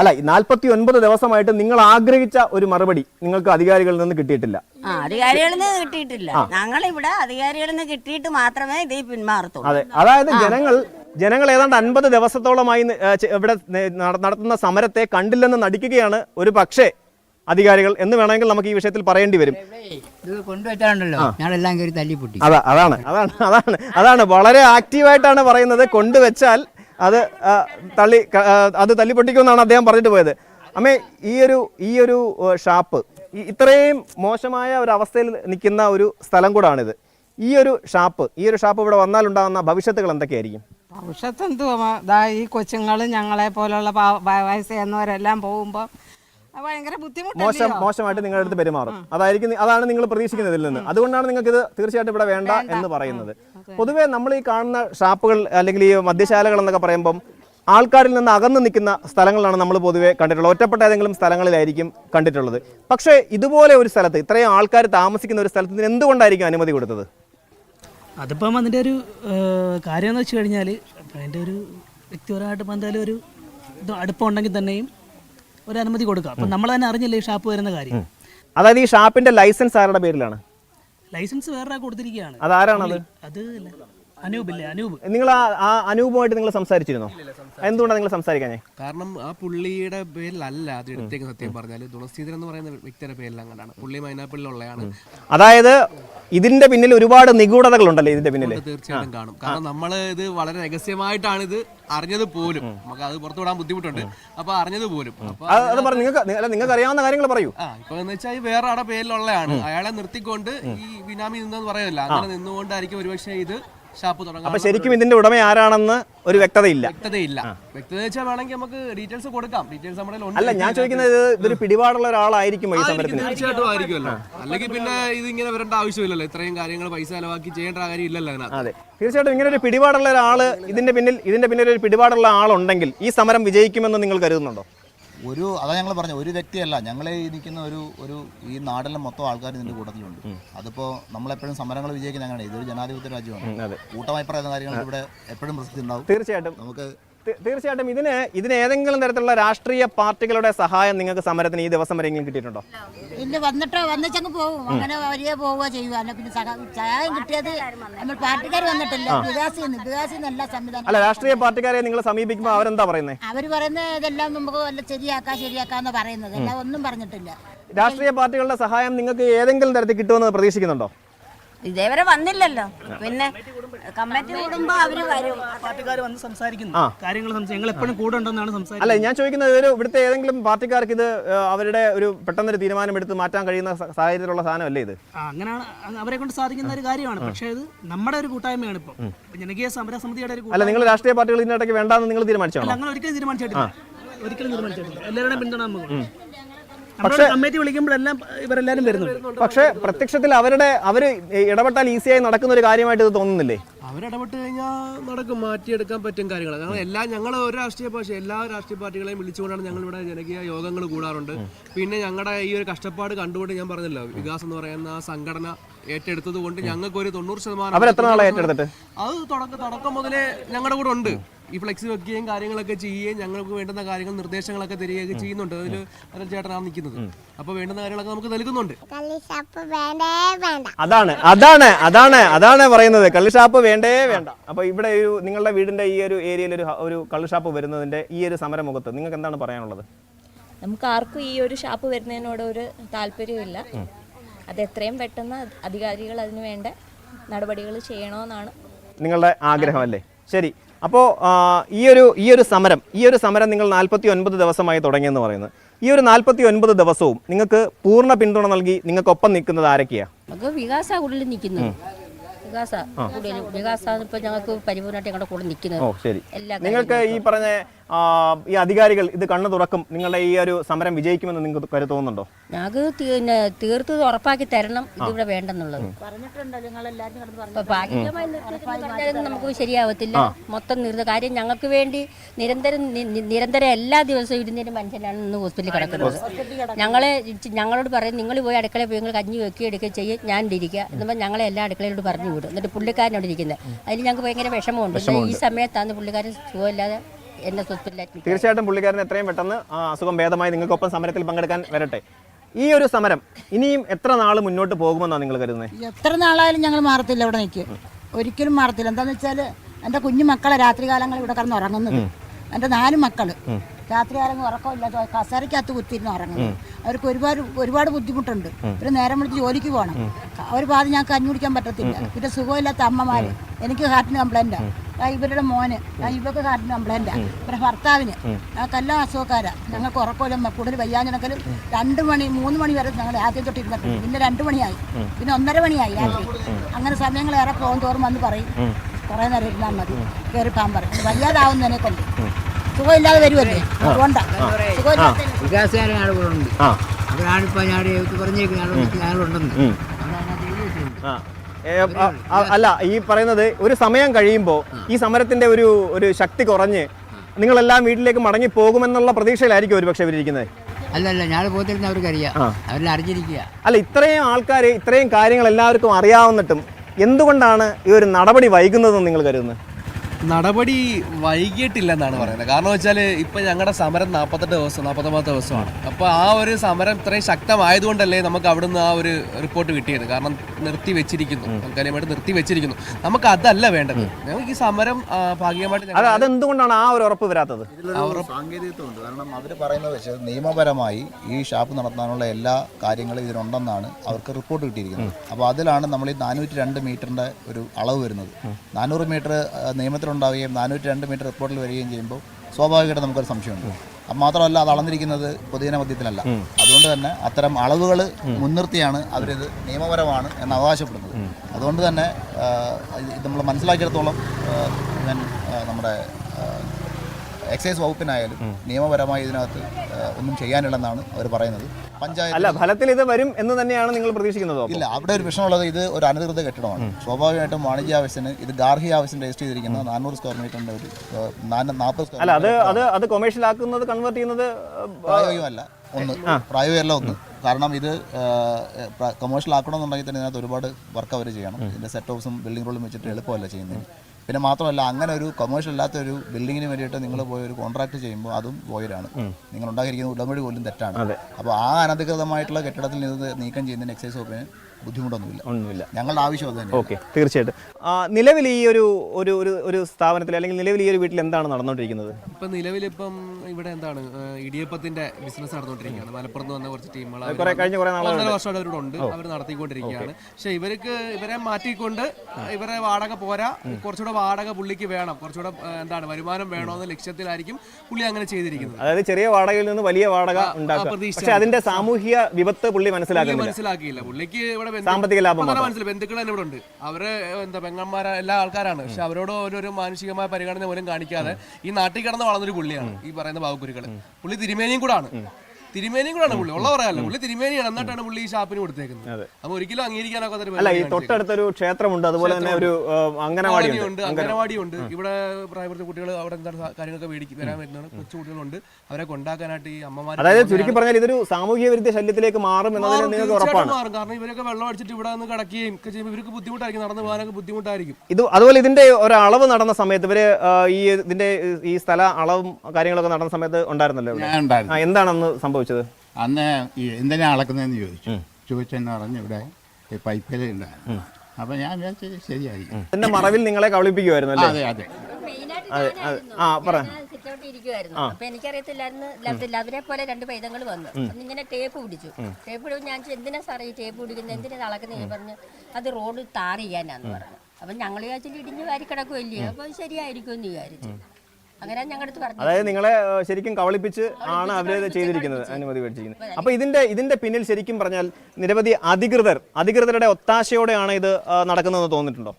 അല്ല നാൽപ്പത്തി ഒൻപത് ദിവസമായിട്ട് നിങ്ങൾ ആഗ്രഹിച്ച ഒരു മറുപടി നിങ്ങൾക്ക് അധികാരികളിൽ നിന്ന് കിട്ടിയിട്ടില്ല. ആ അധികാരികളിൽ നിന്ന് കിട്ടിയിട്ടില്ല. ഞങ്ങളിവിടെ അധികാരികളിൽ നിന്ന് കിട്ടിയിട്ട് മാത്രമേ ഇത് പിന്മാറത്തുള്ളൂ. അതെ അതായത് ജനങ്ങൾ ജനങ്ങൾ ഏതാണ്ട് അൻപത് ദിവസത്തോളമായി ഇവിടെ നടത്തുന്ന സമരത്തെ കണ്ടില്ലെന്ന് നടിക്കുകയാണ് ഒരു പക്ഷേ അധികാരികൾ എന്ന് വേണമെങ്കിൽ നമുക്ക് ഈ വിഷയത്തിൽ പറയേണ്ടി വരും. ഇത് കൊണ്ടുവച്ചാലുണ്ടല്ലോ ഞാനെല്ലാം കയറി തല്ലിപ്പൊട്ടി. അതാ അതാണ് അതാണ് അതാണ് അതാണ്. വളരെ ആക്റ്റീവായിട്ടാണ് പറയുന്നത്. കൊണ്ടുവച്ചാൽ അത് തള്ളി അത് ആ, അത് തല്ലിപ്പൊട്ടിക്കുമെന്നാണ് അദ്ദേഹം പറഞ്ഞിട്ട് പോയത്. അമ്മേ ഈ ഒരു ഈ ഒരു ഷാപ്പ് ഇത്രയും മോശമായ ഒരു അവസ്ഥയിൽ നിൽക്കുന്ന ഒരു സ്ഥലം കൂടാണിത്. ഈ ഒരു ഷാപ്പ് ഈ ഒരു ഷാപ്പ് ഇവിടെ വന്നാൽ ഉണ്ടാകുന്ന ഭവിഷ്യത്തുകൾ എന്തൊക്കെയായിരിക്കും? ഭവിഷ്യത്ത് എന്തുവാ ഈ കൊച്ചുങ്ങൾ ഞങ്ങളെ പോലുള്ള വയസ്സ് വയസ്സെന്നവരെല്ലാം പോകുമ്പോൾ മോശം മോശമായിട്ട് നിങ്ങളുടെ അടുത്ത് പെരുമാറും. അതായിരിക്കും അതാണ് നിങ്ങൾ പ്രതീക്ഷിക്കുന്നത് ഇതിൽ നിന്ന്. അതുകൊണ്ടാണ് നിങ്ങൾക്ക് ഇത് തീർച്ചയായിട്ടും ഇവിടെ വേണ്ട എന്ന് പറയുന്നത്. പൊതുവേ നമ്മൾ ഈ കാണുന്ന ഷാപ്പുകൾ അല്ലെങ്കിൽ ഈ മദ്യശാലകൾ എന്നൊക്കെ പറയുമ്പം ആൾക്കാരിൽ നിന്ന് അകന്നു നിൽക്കുന്ന സ്ഥലങ്ങളാണ് നമ്മൾ പൊതുവേ കണ്ടിട്ടുള്ളത്. ഒറ്റപ്പെട്ട ഏതെങ്കിലും സ്ഥലങ്ങളിലായിരിക്കും കണ്ടിട്ടുള്ളത്. പക്ഷേ ഇതുപോലെ ഒരു സ്ഥലത്ത് ഇത്രയും ആൾക്കാർ താമസിക്കുന്ന ഒരു സ്ഥലത്ത് ഇതിന് എന്തുകൊണ്ടായിരിക്കും അനുമതി കൊടുത്തത്? അതിപ്പം അതിന്റെ ഒരു കാര്യം എന്ന് വെച്ച് കഴിഞ്ഞാൽ അതിന്റെ ഒരു വ്യക്തിപരമായിട്ട് ഇപ്പം എന്തായാലും ഒരു അടുപ്പം ഉണ്ടെങ്കിൽ തന്നെയും ഒരു അനുമതി കൊടുക്കുക അപ്പം നമ്മൾ തന്നെ അറിഞ്ഞില്ല ഈ ഷാപ്പ് വരുന്ന കാര്യം? അതായത് ഈ ഷാപ്പിന്റെ ലൈസൻസ് ആരുടെ പേരിലാണ്? ലൈസൻസ് വേറെ കൊടുത്തിരിക്കുകയാണ് അതാരാണത് അത്? ഇല്ല. അനൂപില്ലേ അനൂപ് നിങ്ങൾ ആ അനൂപുമായിട്ട് നിങ്ങൾ സംസാരിച്ചിരുന്നോ? എന്തുകൊണ്ടാണ് നിങ്ങൾ സംസാരിക്കാഞ്ഞേ? കാരണം ആ പുള്ളിയുടെ പേരിലല്ല അത് എടുത്തേക്ക് സത്യം പറഞ്ഞാൽ തുളസീധരൻ എന്ന് പറയുന്ന വ്യക്തിയുടെ പേരിൽ അങ്ങനെയാണ് പുള്ളി മൈനാപ്പിളിലുള്ളതാണ് അതായത് ഇതിന്റെ പിന്നിൽ ഒരുപാട് നിഗൂഢതകളുണ്ടല്ലേ ഇതിന്റെ പിന്നിൽ തീർച്ചയായിട്ടും കാണും. കാരണം നമ്മൾ ഇത് വളരെ രഹസ്യമായിട്ടാണ് ഇത് അറിഞ്ഞത് പോലും. നമുക്ക് അത് പുറത്തു വിടാൻ ബുദ്ധിമുട്ടുണ്ട്. അപ്പൊ അറിഞ്ഞത് പോലും. അത് പറഞ്ഞു നിങ്ങൾക്ക് നിങ്ങൾക്ക് അറിയാവുന്ന കാര്യങ്ങൾ പറയൂ. ഇപ്പൊ എന്ന് വെച്ചാൽ വേറെ ആടെ പേരിലുള്ളതാണ്. അയാളെ നിർത്തിക്കൊണ്ട് ഈ ബിനാമി നിന്നെന്ന് പറയുന്നില്ല അങ്ങനെ നിന്നുകൊണ്ടായിരിക്കും ഒരുപക്ഷെ ഇത് ഷാപ്പ് തുടങ്ങാം. അപ്പൊ ശരിക്കും ഇതിന്റെ ഉടമ ആരാണെന്ന് ഒരു വ്യക്തതയില്ല. വ്യക്തതയില്ല. വ്യക്തത വെച്ചാൽ വേണമെങ്കിൽ നമുക്ക് ഡീറ്റെയിൽസ് കൊടുക്കാം. ഡീറ്റെയിൽസ് നമ്മുടെ അല്ല ഞാൻ ചോദിക്കുന്നത് ഇത് ഇതൊരു പിടിപാടുള്ള ഒരാളായിരിക്കും ഈ സമരത്തിന്? തീർച്ചയായിട്ടും ആയിരിക്കുമല്ലോ. അല്ലെങ്കിൽ പിന്നെ ഇത് ഇങ്ങനെ വരേണ്ട ആവശ്യമില്ലല്ലോ. ഇത്രയും കാര്യങ്ങൾ പൈസ ചെലവാക്കി ചെയ്യേണ്ട കാര്യം ഇല്ലല്ലോ അതിനകത്ത്. അതെ. തീർച്ചയായിട്ടും ഇങ്ങനെ ഒരു പിടിപാടുള്ള ഒരാൾ ഇതിന്റെ പിന്നിൽ ഇതിന്റെ പിന്നിൽ ഒരു പിടിപാടുള്ള ആളുണ്ടെങ്കിൽ ഈ സമരം വിജയിക്കുമെന്ന് നിങ്ങൾ കരുതുന്നുണ്ടോ? ഒരു അതാ ഞങ്ങൾ പറഞ്ഞു ഒരു വ്യക്തിയല്ല. ഞങ്ങളെ നിൽക്കുന്ന ഒരു ഒരു ഈ നാടിലെ മൊത്തം ആൾക്കാർ ഇതിന്റെ കൂട്ടത്തിലുണ്ട്. അതിപ്പോൾ നമ്മളെപ്പോഴും സമരങ്ങൾ വിജയിക്കുന്ന അങ്ങനെയാണ്. ഇതൊരു ജനാധിപത്യ രാജ്യമാണ്. കൂട്ടമായി പറയുന്ന കാര്യങ്ങൾ ഇവിടെ എപ്പോഴും പ്രസക്തി ഉണ്ടാവും തീർച്ചയായിട്ടും. നമുക്ക് തീർച്ചയായിട്ടും ഇതിന് ഇതിന് ഏതെങ്കിലും തരത്തിലുള്ള രാഷ്ട്രീയ പാർട്ടികളുടെ സഹായം നിങ്ങൾക്ക് സമരത്തിന് ഈ ദിവസം വരെയെങ്കിലും കിട്ടിയിട്ടുണ്ടോ? ഇല്ല വന്നിട്ടോ വന്നിച്ചങ്ങ് പോകും അങ്ങനെ വരിക പോവുക ചെയ്യുക. അല്ല പിന്നെ സഹായം കിട്ടിയത് നമ്മൾ പാർട്ടിക്കാർ വന്നിട്ടില്ല? വികാസി വികാസി എന്നല്ല സംവിധാനം. അല്ല രാഷ്ട്രീയ പാർട്ടിക്കാരെ നിങ്ങൾ സമീപിക്കുമ്പോൾ അവരെന്താ പറയുന്നത് അവർ പറയുന്നത് ഇതെല്ലാം നമുക്ക് വല്ല ശരിയാക്കാം ശരിയാക്കാന്ന് പറയുന്നത്. അല്ല ഒന്നും പറഞ്ഞിട്ടില്ല. രാഷ്ട്രീയ പാർട്ടികളുടെ സഹായം നിങ്ങൾക്ക് ഏതെങ്കിലും തരത്തിൽ കിട്ടുമെന്ന് പ്രതീക്ഷിക്കുന്നുണ്ടോ? ഇതേവരെ വന്നില്ലല്ലോ. പിന്നെ കമ്മിറ്റി കൂടുമ്പോ അവർ വരും. പാർട്ടിക്കാർ വന്ന് സംസാരിക്കുന്നു. ആ. കാര്യങ്ങൾ സംസാരിക്കും ഞങ്ങൾ എപ്പോഴും കൂടെ ഉണ്ടെന്നാണ് അല്ല ഞാൻ ചോദിക്കുന്നത് ഒരു ഇവിടുത്തെ ഏതെങ്കിലും പാർട്ടിക്കാർക്ക് ഇത് ഏഹ്, അവരുടെ ഒരു പെട്ടെന്നൊരു തീരുമാനം എടുത്ത് മാറ്റാൻ കഴിയുന്ന സ- സാഹചര്യത്തിലുള്ള സാധനമല്ലേ ഇത്? ആ, അങ്ങനെയാണ് അ- അവരെ കൊണ്ട് സാധിക്കുന്ന ഒരു കാര്യമാണ്. പക്ഷേ ഇത് നമ്മുടെ ഒരു കൂട്ടായ്മയാണ് ഇപ്പൊ. ജനകീയ സമര സമിതിയുടെ ഒരു അല്ല കൂട്ടായ്മ. നിങ്ങൾ രാഷ്ട്രീയ പാർട്ടികൾ ഇതിനിടയ്ക്ക് വേണ്ടാന്ന് നിങ്ങൾ അല്ല തീരുമാനിച്ചാണോ അങ്ങനെ ഒരിക്കലും തീരുമാനിച്ചിട്ടില്ല. ഒരിക്കലും തീരുമാനിച്ചിട്ടില്ല. എല്ലാവരുടെയും പിന്തുണ നമുക്ക് പക്ഷേ- കമ്മിറ്റി വിളിക്കുമ്പോഴെല്ലാം ഇവരെല്ലാവരും വരുന്നുണ്ട്. പക്ഷേ പ്രത്യക്ഷത്തിൽ അവരുടെ അവർ ഇടപെട്ടാൽ ഈസിയായി നടക്കുന്ന ഒരു കാര്യമായിട്ട് ഇത് തോന്നുന്നില്ലേ? അവരിടപെട്ട് കഴിഞ്ഞാൽ നടക്കും. മാറ്റിയെടുക്കാൻ പറ്റും കാര്യങ്ങൾ കാരണം എല്ലാ ഞങ്ങൾ ഒരു രാഷ്ട്രീയ പക്ഷേ എല്ലാ രാഷ്ട്രീയ പാർട്ടികളെയും വിളിച്ചുകൊണ്ടാണ് ഞങ്ങൾ ഇവിടെ ജനകീയ യോഗങ്ങൾ കൂടാറുണ്ട്. പിന്നെ ഞങ്ങളുടെ ഈ ഒരു കഷ്ടപ്പാട് കണ്ടുകൊണ്ട് ഞാൻ പറഞ്ഞല്ലോ വികാസ് എന്ന് പറയുന്ന ആ സംഘടന ഏറ്റെടുത്തത് കൊണ്ട് ഞങ്ങൾക്ക് ഒരു തൊണ്ണൂറ് ശതമാനം അത് തുടക്കം തുടക്കം മുതലേ ഞങ്ങളുടെ കൂടെ ഉണ്ട്. ഈ ഫ്ലെക്സ് വെക്കുകയും കാര്യങ്ങളൊക്കെ ചെയ്യുകയും ഞങ്ങൾക്ക് വേണ്ടുന്ന കാര്യങ്ങൾ നിർദ്ദേശങ്ങളൊക്കെ തരികയൊക്കെ ചെയ്യുന്നുണ്ട്. അതിൽ അതിൽ ചേട്ടനാണ് നിൽക്കുന്നത്. അപ്പൊ വേണ്ടുന്ന കാര്യങ്ങളൊക്കെ നമുക്ക് നൽകുന്നുണ്ട്. അതാണ് അതാണ് അതാണ് അതാണ് പറയുന്നത്. കള്ളിഷാപ്പ് വേണ്ടേ വേണ്ട. അപ്പൊ ഇവിടെ ഒരു നിങ്ങളുടെ വീടിന്റെ ഈ ഒരു ഏരിയയിൽ ഒരു ഒരു കള്ളിഷാപ്പ് വരുന്നതിന്റെ ഈ ഒരു സമരമുഖത്ത് നിങ്ങൾക്ക് എന്താണ് പറയാനുള്ളത്? നമുക്ക് ആർക്കും ഈ ഒരു ഷാപ്പ് വരുന്നതിനോട് ഒരു താല്പര്യമില്ല അത് എത്രയും പെട്ടെന്ന് അധികാരികൾ അതിന് വേണ്ട നടപടികൾ ചെയ്യണമെന്നാണ്. നിങ്ങളുടെ ആഗ്രഹം അല്ലേ ശരി. അപ്പോൾ ഈ ഒരു ഈ ഒരു സമരം ഈ ഒരു സമരം നിങ്ങൾ നാൽപ്പത്തി ഒൻപത് ദിവസമായി തുടങ്ങിയെന്ന് പറയുന്നത്. ഈ ഒരു നാൽപ്പത്തി ഒൻപത് ദിവസവും നിങ്ങൾക്ക് പൂർണ പിന്തുണ നൽകി നിങ്ങൾക്കൊപ്പം നിൽക്കുന്നത് ആരൊക്കെയാണ് നമുക്ക് വികാസ കൂടുതൽ നിൽക്കുന്നത്. വികാസ ഇപ്പൊ ഞങ്ങൾക്ക് പരിപൂർണമായിട്ട് ഞങ്ങളുടെ കൂടെ നിൽക്കുന്നത്. നിങ്ങൾക്ക് ഈ പറഞ്ഞ ഈ അധികാരികൾ ഇത് കണ്ണു തുറക്കും. നിങ്ങളുടെ ഈ ഒരു സമരം വിജയിക്കുമെന്ന് നിങ്ങൾക്ക് കരുതുന്നുണ്ടോ ഞങ്ങൾക്ക് പിന്നെ തീർത്ത് ഉറപ്പാക്കി തരണം. ഇതിവിടെ വേണ്ടെന്നുള്ളത്. പറഞ്ഞിട്ടുണ്ടല്ലോ നമുക്ക് ശരിയാവത്തില്ല. മൊത്തം നിർത്ത കാര്യം ഞങ്ങൾക്ക് വേണ്ടി നിരന്തരം നിരന്തരം എല്ലാ ദിവസവും ഇരുന്നൊരു മനുഷ്യനാണ് ഇന്ന് ഹോസ്പിറ്റലിൽ കിടക്കുന്നത്. ഞങ്ങളെ ഞങ്ങളോട് പറയും നിങ്ങൾ പോയി അടുക്കളയിൽ പോയി നിങ്ങൾ കഞ്ഞി വെക്കി എടുക്കുക ചെയ്യും ഞാൻ ഇവിടെ ഇരിക്കുക. എന്നുമ്പോൾ ഞങ്ങളെ എല്ലാ അടുക്കളയിലോട് പറഞ്ഞു വിടും. എന്നിട്ട് പുള്ളിക്കാരനോട് ഇരിക്കുന്നത്. അതിൽ ഞങ്ങൾക്ക് ഭയങ്കര വിഷമമുണ്ട്. ഈ സമയത്താണ് പുള്ളിക്കാരൻ സുഖമില്ലാതെ എന്നെ ഹോസ്പിറ്റലിൽ തീർച്ചയായിട്ടും പുള്ളിക്കാരൻ എത്രയും പെട്ടെന്ന് ആ അസുഖം ഭേദമായി നിങ്ങൾക്കൊപ്പം സമരത്തിൽ പങ്കെടുക്കാൻ വരട്ടെ. ഈ ഒരു സമരം ഇനിയും എത്ര നാൾ മുന്നോട്ട് പോകുമെന്നാണ് നിങ്ങൾ കരുതുന്നത് എത്ര നാളായാലും ഞങ്ങൾ മാറത്തില്ല ഇവിടെ നിൽക്കും ഒരിക്കലും മാറത്തില്ല. എന്താന്ന് വെച്ചാൽ എന്റെ കുഞ്ഞു മക്കളെ രാത്രി കാലങ്ങളിൽ ഇവിടെ കിടന്ന് ഉറങ്ങുന്നത്. എന്റെ നാല് മക്കൾ രാത്രി കാലങ്ങൾ ഉറക്കമില്ലാതെ കസേരക്കകത്ത് കുത്തിയിരുന്ന് ഉറങ്ങുന്നത്. അവർക്ക് ഒരുപാട് ഒരുപാട് ബുദ്ധിമുട്ടുണ്ട്. ഒരു നേരം വിളിച്ച് ജോലിക്ക് പോകണം. അവർ പാതി ഞങ്ങൾക്ക് കഞ്ഞി കുടിക്കാൻ പറ്റത്തില്ല പിന്നെ സുഖമില്ലാത്ത അമ്മമാര്. എനിക്ക് ഹാർട്ടിന് കംപ്ലൈന്റാ ഇവരുടെ മോന് ആ ഇവർക്ക് ഹാർട്ടിന് കംപ്ലൈന്റാ ഇവരുടെ ഭർത്താവിന്. എല്ലാ അസുഖക്കാരാ ഞങ്ങൾക്ക് ഉറക്കമില്ല കൂടുതൽ വയ്യാഞ്ഞിടക്കലും രണ്ട് മണി മൂന്ന് മണി വരെ ഞങ്ങൾ ആദ്യം തൊട്ടിരുന്നു പിന്നെ രണ്ട് മണിയായി. പിന്നെ ഒന്നര മണിയായി രാത്രി. അങ്ങനെ സമയങ്ങൾ ഏറെ പോകും തോറും വന്ന് പറയും. കുറേ നേരം ഇരുന്നാൽ മതി. കയറി പാൻ പറയും. വയ്യാതാവുന്നതിനെ കൊണ്ട്. സുഖമില്ലാതെ വരുമല്ലേ അതുകൊണ്ടാണ് സുഖമില്ലാത്ത വികാസകാരൻ ആളുകളുണ്ട് ആ. അവരാണിപ്പോൾ ഞാൻ. ആ ഏ, ആ, ആ, അല്ല ഈ പറയുന്നത് ഒരു സമയം കഴിയുമ്പോൾ ഈ സമരത്തിന്റെ ഒരു ഒരു ശക്തി കുറഞ്ഞ് നിങ്ങളെല്ലാം വീട്ടിലേക്ക് മടങ്ങി പോകുമെന്നുള്ള പ്രതീക്ഷയിലായിരിക്കും ഒരുപക്ഷെ ഇവരിക്കുന്നത് അല്ല അല്ല ഞാൻ പോത്തിരുന്ന ആ. അവരെല്ലാം അറിഞ്ഞിരിക്കുക. അല്ല ഇത്രയും ആൾക്കാർ ഇത്രയും കാര്യങ്ങൾ എല്ലാവർക്കും അറിയാവുന്നിട്ടും എന്തുകൊണ്ടാണ് ഈ ഒരു നടപടി വൈകുന്നതെന്ന് നിങ്ങൾ കരുതുന്നത്? നടപടി വൈകിട്ടില്ലെന്നാണ് പറയുന്നത്. കാരണം വെച്ചാൽ ഇപ്പം ഞങ്ങളുടെ സമരം നാൽപ്പത്തെട്ട് ദിവസം നാൽപ്പത്തൊമ്പത് ദിവസമാണ്. അപ്പോൾ ആ ഒരു സമരം ഇത്രയും ശക്തമായതുകൊണ്ടല്ലേ നമുക്ക് അവിടുന്ന് ആ ഒരു റിപ്പോർട്ട് കിട്ടിയത്. കാരണം നിർത്തി വെച്ചിരിക്കുന്നു. കാര്യമായിട്ട് നിർത്തി വെച്ചിരിക്കുന്നു. നമുക്ക് അതല്ല വേണ്ടത്. നമുക്ക് ഈ സമരം ഭാഗികമായിട്ട് അതെന്തുകൊണ്ടാണ് ആ ഒരു ഉറപ്പ് വരാത്തത്? സാങ്കേതികത്വമുണ്ട്. കാരണം അവർ പറയുന്നത് വെച്ചാൽ നിയമപരമായി ഈ ഷാപ്പ് നടത്താനുള്ള എല്ലാ കാര്യങ്ങളും ഇതിനുണ്ടെന്നാണ് അവർക്ക് റിപ്പോർട്ട് കിട്ടിയിരിക്കുന്നത്. അപ്പോൾ അതിലാണ് നമ്മൾ ഈ നാനൂറ്റി രണ്ട് മീറ്ററിന്റെ ഒരു അളവ് വരുന്നത്. നാനൂറ് മീറ്റർ നിയമത്തിലുണ്ടാവുകയും നാനൂറ്റി രണ്ട് മീറ്റർ റിപ്പോർട്ടിൽ വരികയും ചെയ്യുമ്പോൾ സ്വാഭാവികമായിട്ട് നമുക്കൊരു സംശയമുണ്ട്. അത് മാത്രമല്ല അത് അളന്നിരിക്കുന്നത് പൊതുജന മധ്യത്തിലല്ല. അതുകൊണ്ട് തന്നെ അത്തരം അളവുകൾ മുൻനിർത്തിയാണ് അവരിത് നിയമപരമാണ് എന്ന് അവകാശപ്പെടുന്നത്. അതുകൊണ്ട് തന്നെ ഇത് നമ്മൾ മനസ്സിലാക്കിയിടത്തോളം നമ്മുടെ എക്സൈസ് വകുപ്പിനായാലും നിയമപരമായി ഇതിനകത്ത് ഒന്നും ചെയ്യാനില്ലെന്നാണ് അവർ പറയുന്നത്. പഞ്ചായത്ത് അല്ല ഫലത്തിൽ ഇത് വരും എന്ന് തന്നെയാണ് നിങ്ങൾ പ്രതീക്ഷിക്കുന്നത്? ഇല്ല അവിടെ ഒരു പ്രശ്നമുള്ളത് ഇത് ഒരു അനധികൃത കെട്ടിടമാണ്. സ്വാഭാവികമായിട്ടും വാണിജ്യ ആവശ്യത്തിന് ഇത് ഗാർഹിക ആവശ്യം രജിസ്റ്റർ ചെയ്തിരിക്കുന്ന നാനൂറ് സ്ക്വയർ മീറ്ററിന്റെ ഒരു നാൽപ്പത് സ്ക്വയർ അല്ല അത് അത് അത് കൊമേഴ്ഷ്യൽ ആക്കുന്നത് കൺവേർട്ട് ചെയ്യുന്നത് പ്രായോഗികമല്ല ഒന്ന്. പ്രായോഗികമല്ല ഒന്ന്. കാരണം ഇത് കൊമേഴ്ഷ്യൽ ആക്കണമെന്നുണ്ടെങ്കിൽ തന്നെ ഇതിനകത്ത് ഒരുപാട് വർക്ക് അവർ ചെയ്യണം. ഇതിന്റെ സെറ്റ് ഓഫ്സും ബിൽഡിംഗ് റോളും വെച്ചിട്ട് എളുപ്പമല്ല ചെയ്യുന്നത്. പിന്നെ മാത്രമല്ല അങ്ങനെ ഒരു കൊമേഴ്ഷ്യൽ അല്ലാത്ത ഒരു ബിൽഡിങ്ങിന് വേണ്ടിയിട്ട് നിങ്ങൾ പോയി ഒരു കോൺട്രാക്ട് ചെയ്യുമ്പോൾ അതും പോയരാണ് നിങ്ങൾ ഉണ്ടാക്കിയിരിക്കുന്ന ഉടമ്പടി പോലും തെറ്റാണ്. അപ്പോൾ ആ അനധികൃതമായിട്ടുള്ള കെട്ടിടത്തിൽ നിന്ന് നീക്കം ചെയ്യുന്നതിന് എക്സൈസ് വകുപ്പിന് ബുദ്ധിമുട്ടൊന്നുമില്ല. ഒന്നുമില്ല. ഞങ്ങളുടെ ആവശ്യം അത് തന്നെ ഓക്കെ തീർച്ചയായിട്ടും. ആ, നിലവിൽ ഈ ഒരു ഒരു ഒരു ഒരു സ്ഥാപനത്തിൽ അല്ലെങ്കിൽ നിലവിൽ ഈ ഒരു വീട്ടിൽ എന്താണ് നടന്നുകൊണ്ടിരിക്കുന്നത്? ഇപ്പം നിലവിലിപ്പം ഇവിടെ എന്താണ് ഇടിയപ്പത്തിന്റെ ബിസിനസ് നടന്നുകൊണ്ടിരിക്കുകയാണ്. മലപ്പുറത്ത് വന്ന കുറച്ച് ടീമുകൾ കുറേ കഴിഞ്ഞ കുറേ ഒന്നര വർഷമായിട്ട് അവരുടെ ഉണ്ട്. അവർ നടത്തിക്കൊണ്ടിരിക്കുകയാണ്. പക്ഷെ ഇവർക്ക് ഇവരെ മാറ്റിക്കൊണ്ട് ഇവരെ വാടക പോരാ. കുറച്ചുകൂടെ വാടക പുള്ളിക്ക് വേണം. കുറച്ചുകൂടെ എന്താണ് വരുമാനം വേണമെന്ന ലക്ഷ്യത്തിലായിരിക്കും പുള്ളി അങ്ങനെ ചെയ്തിരിക്കുന്നത്. അതായത് ചെറിയ വാടകയിൽ നിന്ന് വലിയ വാടക ഉണ്ടാക്കുക. പ്രതീക്ഷിച്ച പക്ഷെ അതിന്റെ സാമൂഹിക വിപത്ത് പുള്ളി മനസ്സിലാക്കി മനസ്സിലാക്കുന്നില്ല മനസ്സിലാക്കിയില്ല. പുള്ളിക്ക് ഇവിടെ സാമ്പത്തിക ലാഭം. മനസ്സിലായി ബന്ധുക്കൾ തന്നെ ഇവിടെ ഉണ്ട്. അവർ എന്താ പെങ്ങന്മാരെ എല്ലാ ആൾക്കാരാണ്. പക്ഷെ അവരോട് ഓരോരോ മാനസികമായ പരിഗണന പോലും കാണിക്കാതെ ഈ നാട്ടിൽ കിടന്ന് വളർന്നൊരു പുള്ളിയാണ് ഈ പറയുന്ന ബാബുക്കുരുക്കൾ പുള്ളി തിരുമേനിയും കൂടാണ് തിരുമേനിയും കൂടാണ് പുള്ളി. ഉള്ള പറയാലോ പുള്ളി തിരുമേനിയാണ്. എന്നിട്ടാണ് പുള്ളി ഈ ഷാപ്പിന് കൊടുത്തേക്കുന്നത്. അപ്പൊ ഒരിക്കലും അംഗീകരിക്കാനൊക്കെ അല്ല ഈ തൊട്ടടുത്തൊരു ക്ഷേത്രമുണ്ട്. അതുപോലെ തന്നെ ഒരു അംഗനവാടി ഉണ്ട്. അംഗനവാടി ഉണ്ട് ഇവിടെ പ്രായപൂർത്തി കുട്ടികൾ അവിടെ എന്താണ് കാര്യങ്ങളൊക്കെ മേടിക്കും വരാൻ വരുന്നതാണ്. കൊച്ചു കുട്ടികളുണ്ട്. അവരെ കൊണ്ടാക്കാനായിട്ട് ഈ അമ്മമാർ അതായത് ചുരുക്കി പറഞ്ഞാൽ ഇതൊരു സാമൂഹിക വിരുദ്ധ ശല്യത്തിലേക്ക് മാറും എന്നതിന് നിങ്ങൾക്ക് ഉറപ്പാണ്. മാറും. കാരണം ഇവരൊക്കെ വെള്ളം അടിച്ചിട്ട് ഇവിടെ നിന്ന് കിടക്കുകയും ഒക്കെ ചെയ്യുമ്പോൾ ഇവർക്ക് ബുദ്ധിമുട്ടായിരിക്കും. നടന്നു പോകാനൊക്കെ ബുദ്ധിമുട്ടായിരിക്കും. ഇത് അതുപോലെ ഇതിന്റെ ഒരളവ് നടന്ന സമയത്ത് ഇവർ ഈ ഇതിന്റെ ഈ സ്ഥല അളവും കാര്യങ്ങളൊക്കെ നടന്ന സമയത്ത് ഉണ്ടായിരുന്നല്ലോ ഇവിടെ? ഞാൻ ആ, എന്താണ് അന്ന് സംഭവിച്ചത്? അന്ന് എന്തിനാ അളക്കുന്നതെന്ന് ചോദിച്ചു. ചോദിച്ചെന്ന് പറഞ്ഞു ഇവിടെ പൈപ്പിൽ ഉണ്ടായിരുന്നു അപ്പൊ ഞാൻ വിചാരിച്ചത് ശരിയായി. എന്റെ മറവിൽ നിങ്ങളെ കബളിപ്പിക്കുമായിരുന്നു അല്ലേ അതെ. അതെ ആ പറ. ഇരിക്കുമായിരുന്നു അപ്പൊ എനിക്കറിയത്തില്ലായിരുന്നു ലഭ്യത്തില്ല അതിനെ പോലെ രണ്ട് പൈതങ്ങൾ വന്നു. ഇങ്ങനെ ടേപ്പ് പിടിച്ചു. ടേപ്പ് പിടിച്ചു ഞാൻ എന്തിനാ സാറേ ഈ ടേപ്പ് പിടിക്കുന്നത് എന്തിനാ അളക്കുന്നത് പറഞ്ഞു അത് റോഡ് താറിയാനാന്ന് പറഞ്ഞു. അപ്പൊ ഞങ്ങൾ വിചാരിച്ചിട്ട് ഇടിഞ്ഞു വാരി കിടക്കുമല്ലേ അപ്പൊ ശരിയായിരിക്കും എന്ന് വിചാരിച്ചു. അതായത് നിങ്ങളെ ശരിക്കും കവളിപ്പിച്ച് ആണ് അവർ ചെയ്തിരിക്കുന്നത് അനുമതി മേടിച്ചിരിക്കുന്നത്. അപ്പൊ ഇതിന്റെ ഇതിന്റെ പിന്നിൽ ശരിക്കും പറഞ്ഞാൽ നിരവധി അധികൃതർ അധികൃതരുടെ ഒത്താശയോടെയാണ് ഇത് നടക്കുന്നതെന്ന് തോന്നിയിട്ടുണ്ടോ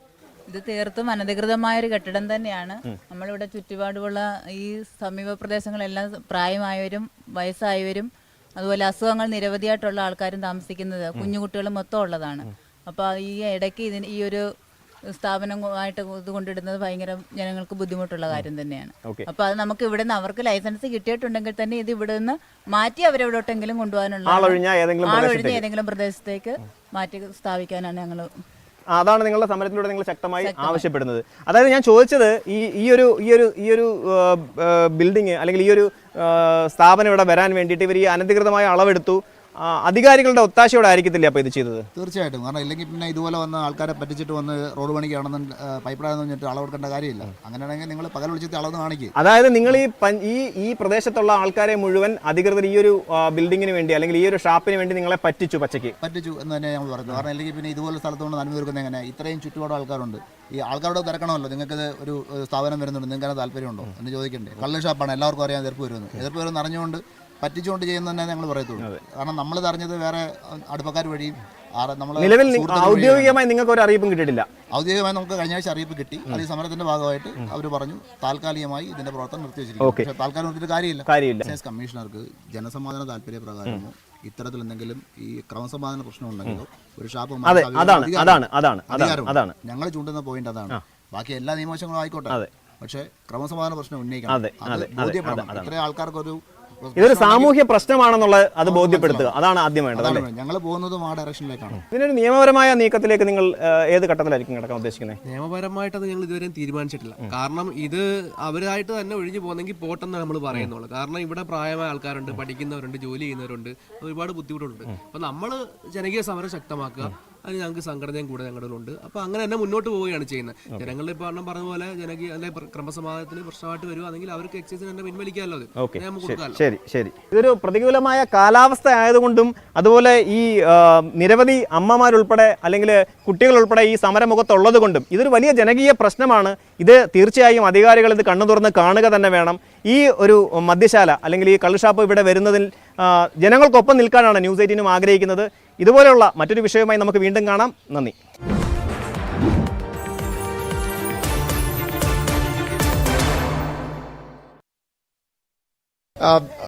ഇത് തീർത്തും അനധികൃതമായ ഒരു കെട്ടിടം തന്നെയാണ്. നമ്മളിവിടെ ചുറ്റുപാടുമുള്ള ഈ സമീപ പ്രദേശങ്ങളെല്ലാം പ്രായമായവരും വയസ്സായവരും അതുപോലെ അസുഖങ്ങൾ നിരവധിയായിട്ടുള്ള ആൾക്കാരും താമസിക്കുന്നത് കുഞ്ഞുകുട്ടികളും മൊത്തം ഉള്ളതാണ്. അപ്പോൾ ഈ ഇടയ്ക്ക് ഇതിന് ഈ ഒരു സ്ഥാപനമായിട്ട് ഇത് കൊണ്ടിടുന്നത് ഭയങ്കര ജനങ്ങൾക്ക് ബുദ്ധിമുട്ടുള്ള കാര്യം തന്നെയാണ്. അപ്പൊ അത് നമുക്ക് ഇവിടെ നിന്ന് അവർക്ക് ലൈസൻസ് കിട്ടിയിട്ടുണ്ടെങ്കിൽ തന്നെ ഇത് ഇവിടെ നിന്ന് മാറ്റി അവരെവിടോട്ടെങ്കിലും കൊണ്ടുപോകാനുള്ള ആളൊഴിഞ്ഞ ഏതെങ്കിലും പ്രദേശത്തേക്ക്. മാറ്റി സ്ഥാപിക്കാനാണ് ഞങ്ങൾ അതാണ് നിങ്ങളുടെ സമരത്തിലൂടെ നിങ്ങൾ ശക്തമായി ആവശ്യപ്പെടുന്നത്. അതായത് ഞാൻ ചോദിച്ചത് ഈ ഈ ഒരു ഈ ഒരു ഈ ഒരു ബിൽഡിങ് അല്ലെങ്കിൽ ഈ ഒരു സ്ഥാപനം ഇവിടെ വരാൻ വേണ്ടിയിട്ട് ഇവർ ഈ അനധികൃതമായ അളവെടുത്തു. അധികാരികളുടെ ഒത്താശയോടെ ആയിരിക്കത്തില്ലേ അപ്പോൾ ഇത് ചെയ്തത്? തീർച്ചയായിട്ടും. കാരണം ഇല്ലെങ്കിൽ പിന്നെ ഇതുപോലെ വന്ന് ആൾക്കാരെ പറ്റിച്ചിട്ട് വന്ന് റോഡ് പണിക്കാണെന്ന് പൈപ്പിടാന്ന് പറഞ്ഞിട്ട് അളവ് എടുക്കേണ്ട കാര്യമില്ല. അങ്ങനെയാണെങ്കിൽ നിങ്ങൾ പകൽ വിളിച്ചിട്ട് അളവ് കാണിക്കും. അതായത് നിങ്ങൾ ഈ ഈ ഈ പ്രദേശത്തുള്ള ആൾക്കാരെ മുഴുവൻ അധികൃതർ ഈ ഒരു ബിൽഡിങ്ങിന് വേണ്ടി അല്ലെങ്കിൽ ഈ ഒരു ഷാപ്പിന് വേണ്ടി നിങ്ങളെ പറ്റിച്ചു പച്ചയ്ക്ക്? പറ്റിച്ചു എന്ന് തന്നെ ഞങ്ങൾ പറഞ്ഞു. കാരണം അല്ലെങ്കിൽ പിന്നെ ഇതുപോലെ സ്ഥലത്തുകൊണ്ട് നന്മ തീർക്കുന്നത് എങ്ങനെ ഇത്രയും ചുറ്റുപാട് ആൾക്കാരുണ്ട്. ഈ ആൾക്കാരോട് തിരക്കണമല്ലോ. നിങ്ങൾക്ക് ഒരു സ്ഥാപനം വരുന്നുണ്ട് നിങ്ങൾക്ക് അതിന് താല്പര്യമുണ്ടോ എന്ന് ചോദിക്കണ്ടേ. കള്ള് ഷാപ്പാണ്. എല്ലാവർക്കും അറിയാൻ എതിർപ്പ് വരുന്നത്. എതിർപ്പ് വരുമെന്ന് അറിഞ്ഞുകൊണ്ട് പറ്റിച്ചുകൊണ്ട് ചെയ്യുന്നത് തന്നെ ഞങ്ങൾ പറയത്തുള്ളൂ കാരണം നമ്മൾ അറിഞ്ഞത് വേറെ അടുപ്പക്കാർ വഴിയും നിലവിൽ. ഔദ്യോഗികമായി നിങ്ങൾക്ക് ഒരു അറിയിപ്പും കിട്ടിയിട്ടില്ല. ഔദ്യോഗികമായി നമുക്ക് കഴിഞ്ഞ ആഴ്ച അറിയിപ്പ് കിട്ടി. അത് സമരത്തിന്റെ ഭാഗമായിട്ട് അവർ പറഞ്ഞു താൽക്കാലികമായി ഇതിന്റെ പ്രവർത്തനം നിർത്തിവെച്ചിരിക്കും. പക്ഷേ താൽക്കാലം നിർത്തിയിട്ട് കാര്യമില്ല. കാര്യമില്ല. കമ്മീഷണർക്ക് ജനസമാധാന താല്പര്യപ്രകാരമോ ഇത്തരത്തിൽ എന്തെങ്കിലും ഈ ക്രമസമാധാന പ്രശ്നം ഉണ്ടെങ്കിലോ ഒരു ഷാപ്പ് അതാണ്, അതാണ്, അതാണ്, അതാണ്. ഞങ്ങൾ ചൂണ്ടുന്ന പോയിന്റ് അതാണ്. ബാക്കി എല്ലാ നിയമവശങ്ങളും ആയിക്കോട്ടെ. പക്ഷേ ക്രമസമാധാന പ്രശ്നം ഉന്നയിക്കണം. അതെ, അത് ഒരു അതെ, ബോധ്യപ്പെടണം. അതാണ്. ഇത്രയും ആൾക്കാർക്കൊരു ഇതൊരു സാമൂഹ്യ പ്രശ്നമാണെന്നുള്ളത് അത് ബോധ്യപ്പെടുത്തുക. അതാണ് ആദ്യം വേണ്ടത് അല്ലേ? ഞങ്ങൾ പോകുന്നതും ആ ഡയറക്ഷനിലേക്കാണ്. ഇതിനൊരു നിയമപരമായ നീക്കത്തിലേക്ക് നിങ്ങൾ ഏത് ഘട്ടത്തിലായിരിക്കും കിടക്കാൻ ഉദ്ദേശിക്കുന്നത് നിയമപരമായിട്ട് അത് ഞങ്ങൾ ഇതുവരെയും തീരുമാനിച്ചിട്ടില്ല. കാരണം ഇത് അവരായിട്ട് തന്നെ ഒഴിഞ്ഞു പോകുന്നെങ്കിൽ പോട്ടെന്ന് നമ്മൾ പറയുന്നുള്ളൂ. കാരണം ഇവിടെ പ്രായമായ ആൾക്കാരുണ്ട് പഠിക്കുന്നവരുണ്ട് ജോലി ചെയ്യുന്നവരുണ്ട് ഒരുപാട് ബുദ്ധിമുട്ടുണ്ട് അപ്പൊ നമ്മൾ ജനകീയ സമരം ശക്തമാക്കുക. അതിന് ഞങ്ങൾക്ക് സംഘടനയും കൂടെ ഞങ്ങളുടെ ഉണ്ട് അപ്പോൾ അങ്ങനെ തന്നെ മുന്നോട്ട് പോവുകയാണ് ചെയ്യുന്നത്. ജനങ്ങളുടെ ഇപ്പോൾ എണ്ണം പറഞ്ഞ പോലെ ജനകീയ അല്ലെ ക്രമസമാധാനത്തിന് പ്രശ്നമായിട്ട് വരുവാണെങ്കിൽ അവർക്ക് എക്സൈസിന് തന്നെ പിൻവലിക്കാമല്ലോ അത്. ഓക്കെ. നമുക്ക് ശരി ശരി ഇതൊരു പ്രതികൂലമായ കാലാവസ്ഥ ആയതുകൊണ്ടും അതുപോലെ ഈ നിരവധി അമ്മമാരുൾപ്പെടെ അല്ലെങ്കിൽ കുട്ടികൾ ഉൾപ്പെടെ ഈ സമരമുഖത്തുള്ളത് കൊണ്ടും ഇതൊരു വലിയ ജനകീയ പ്രശ്നമാണ്. ഇത് തീർച്ചയായും അധികാരികൾ ഇത് കണ്ണു തുറന്ന് കാണുക തന്നെ വേണം. ഈ ഒരു മദ്യശാല അല്ലെങ്കിൽ ഈ കള്ളുഷാപ്പ് ഇവിടെ വരുന്നതിൽ ജനങ്ങൾക്കൊപ്പം നിൽക്കാനാണ് ന്യൂസ് എയ്റ്റീനും ആഗ്രഹിക്കുന്നത്. ഇതുപോലെയുള്ള മറ്റൊരു വിഷയവുമായി നമുക്ക് വീണ്ടും കാണാം. നന്ദി.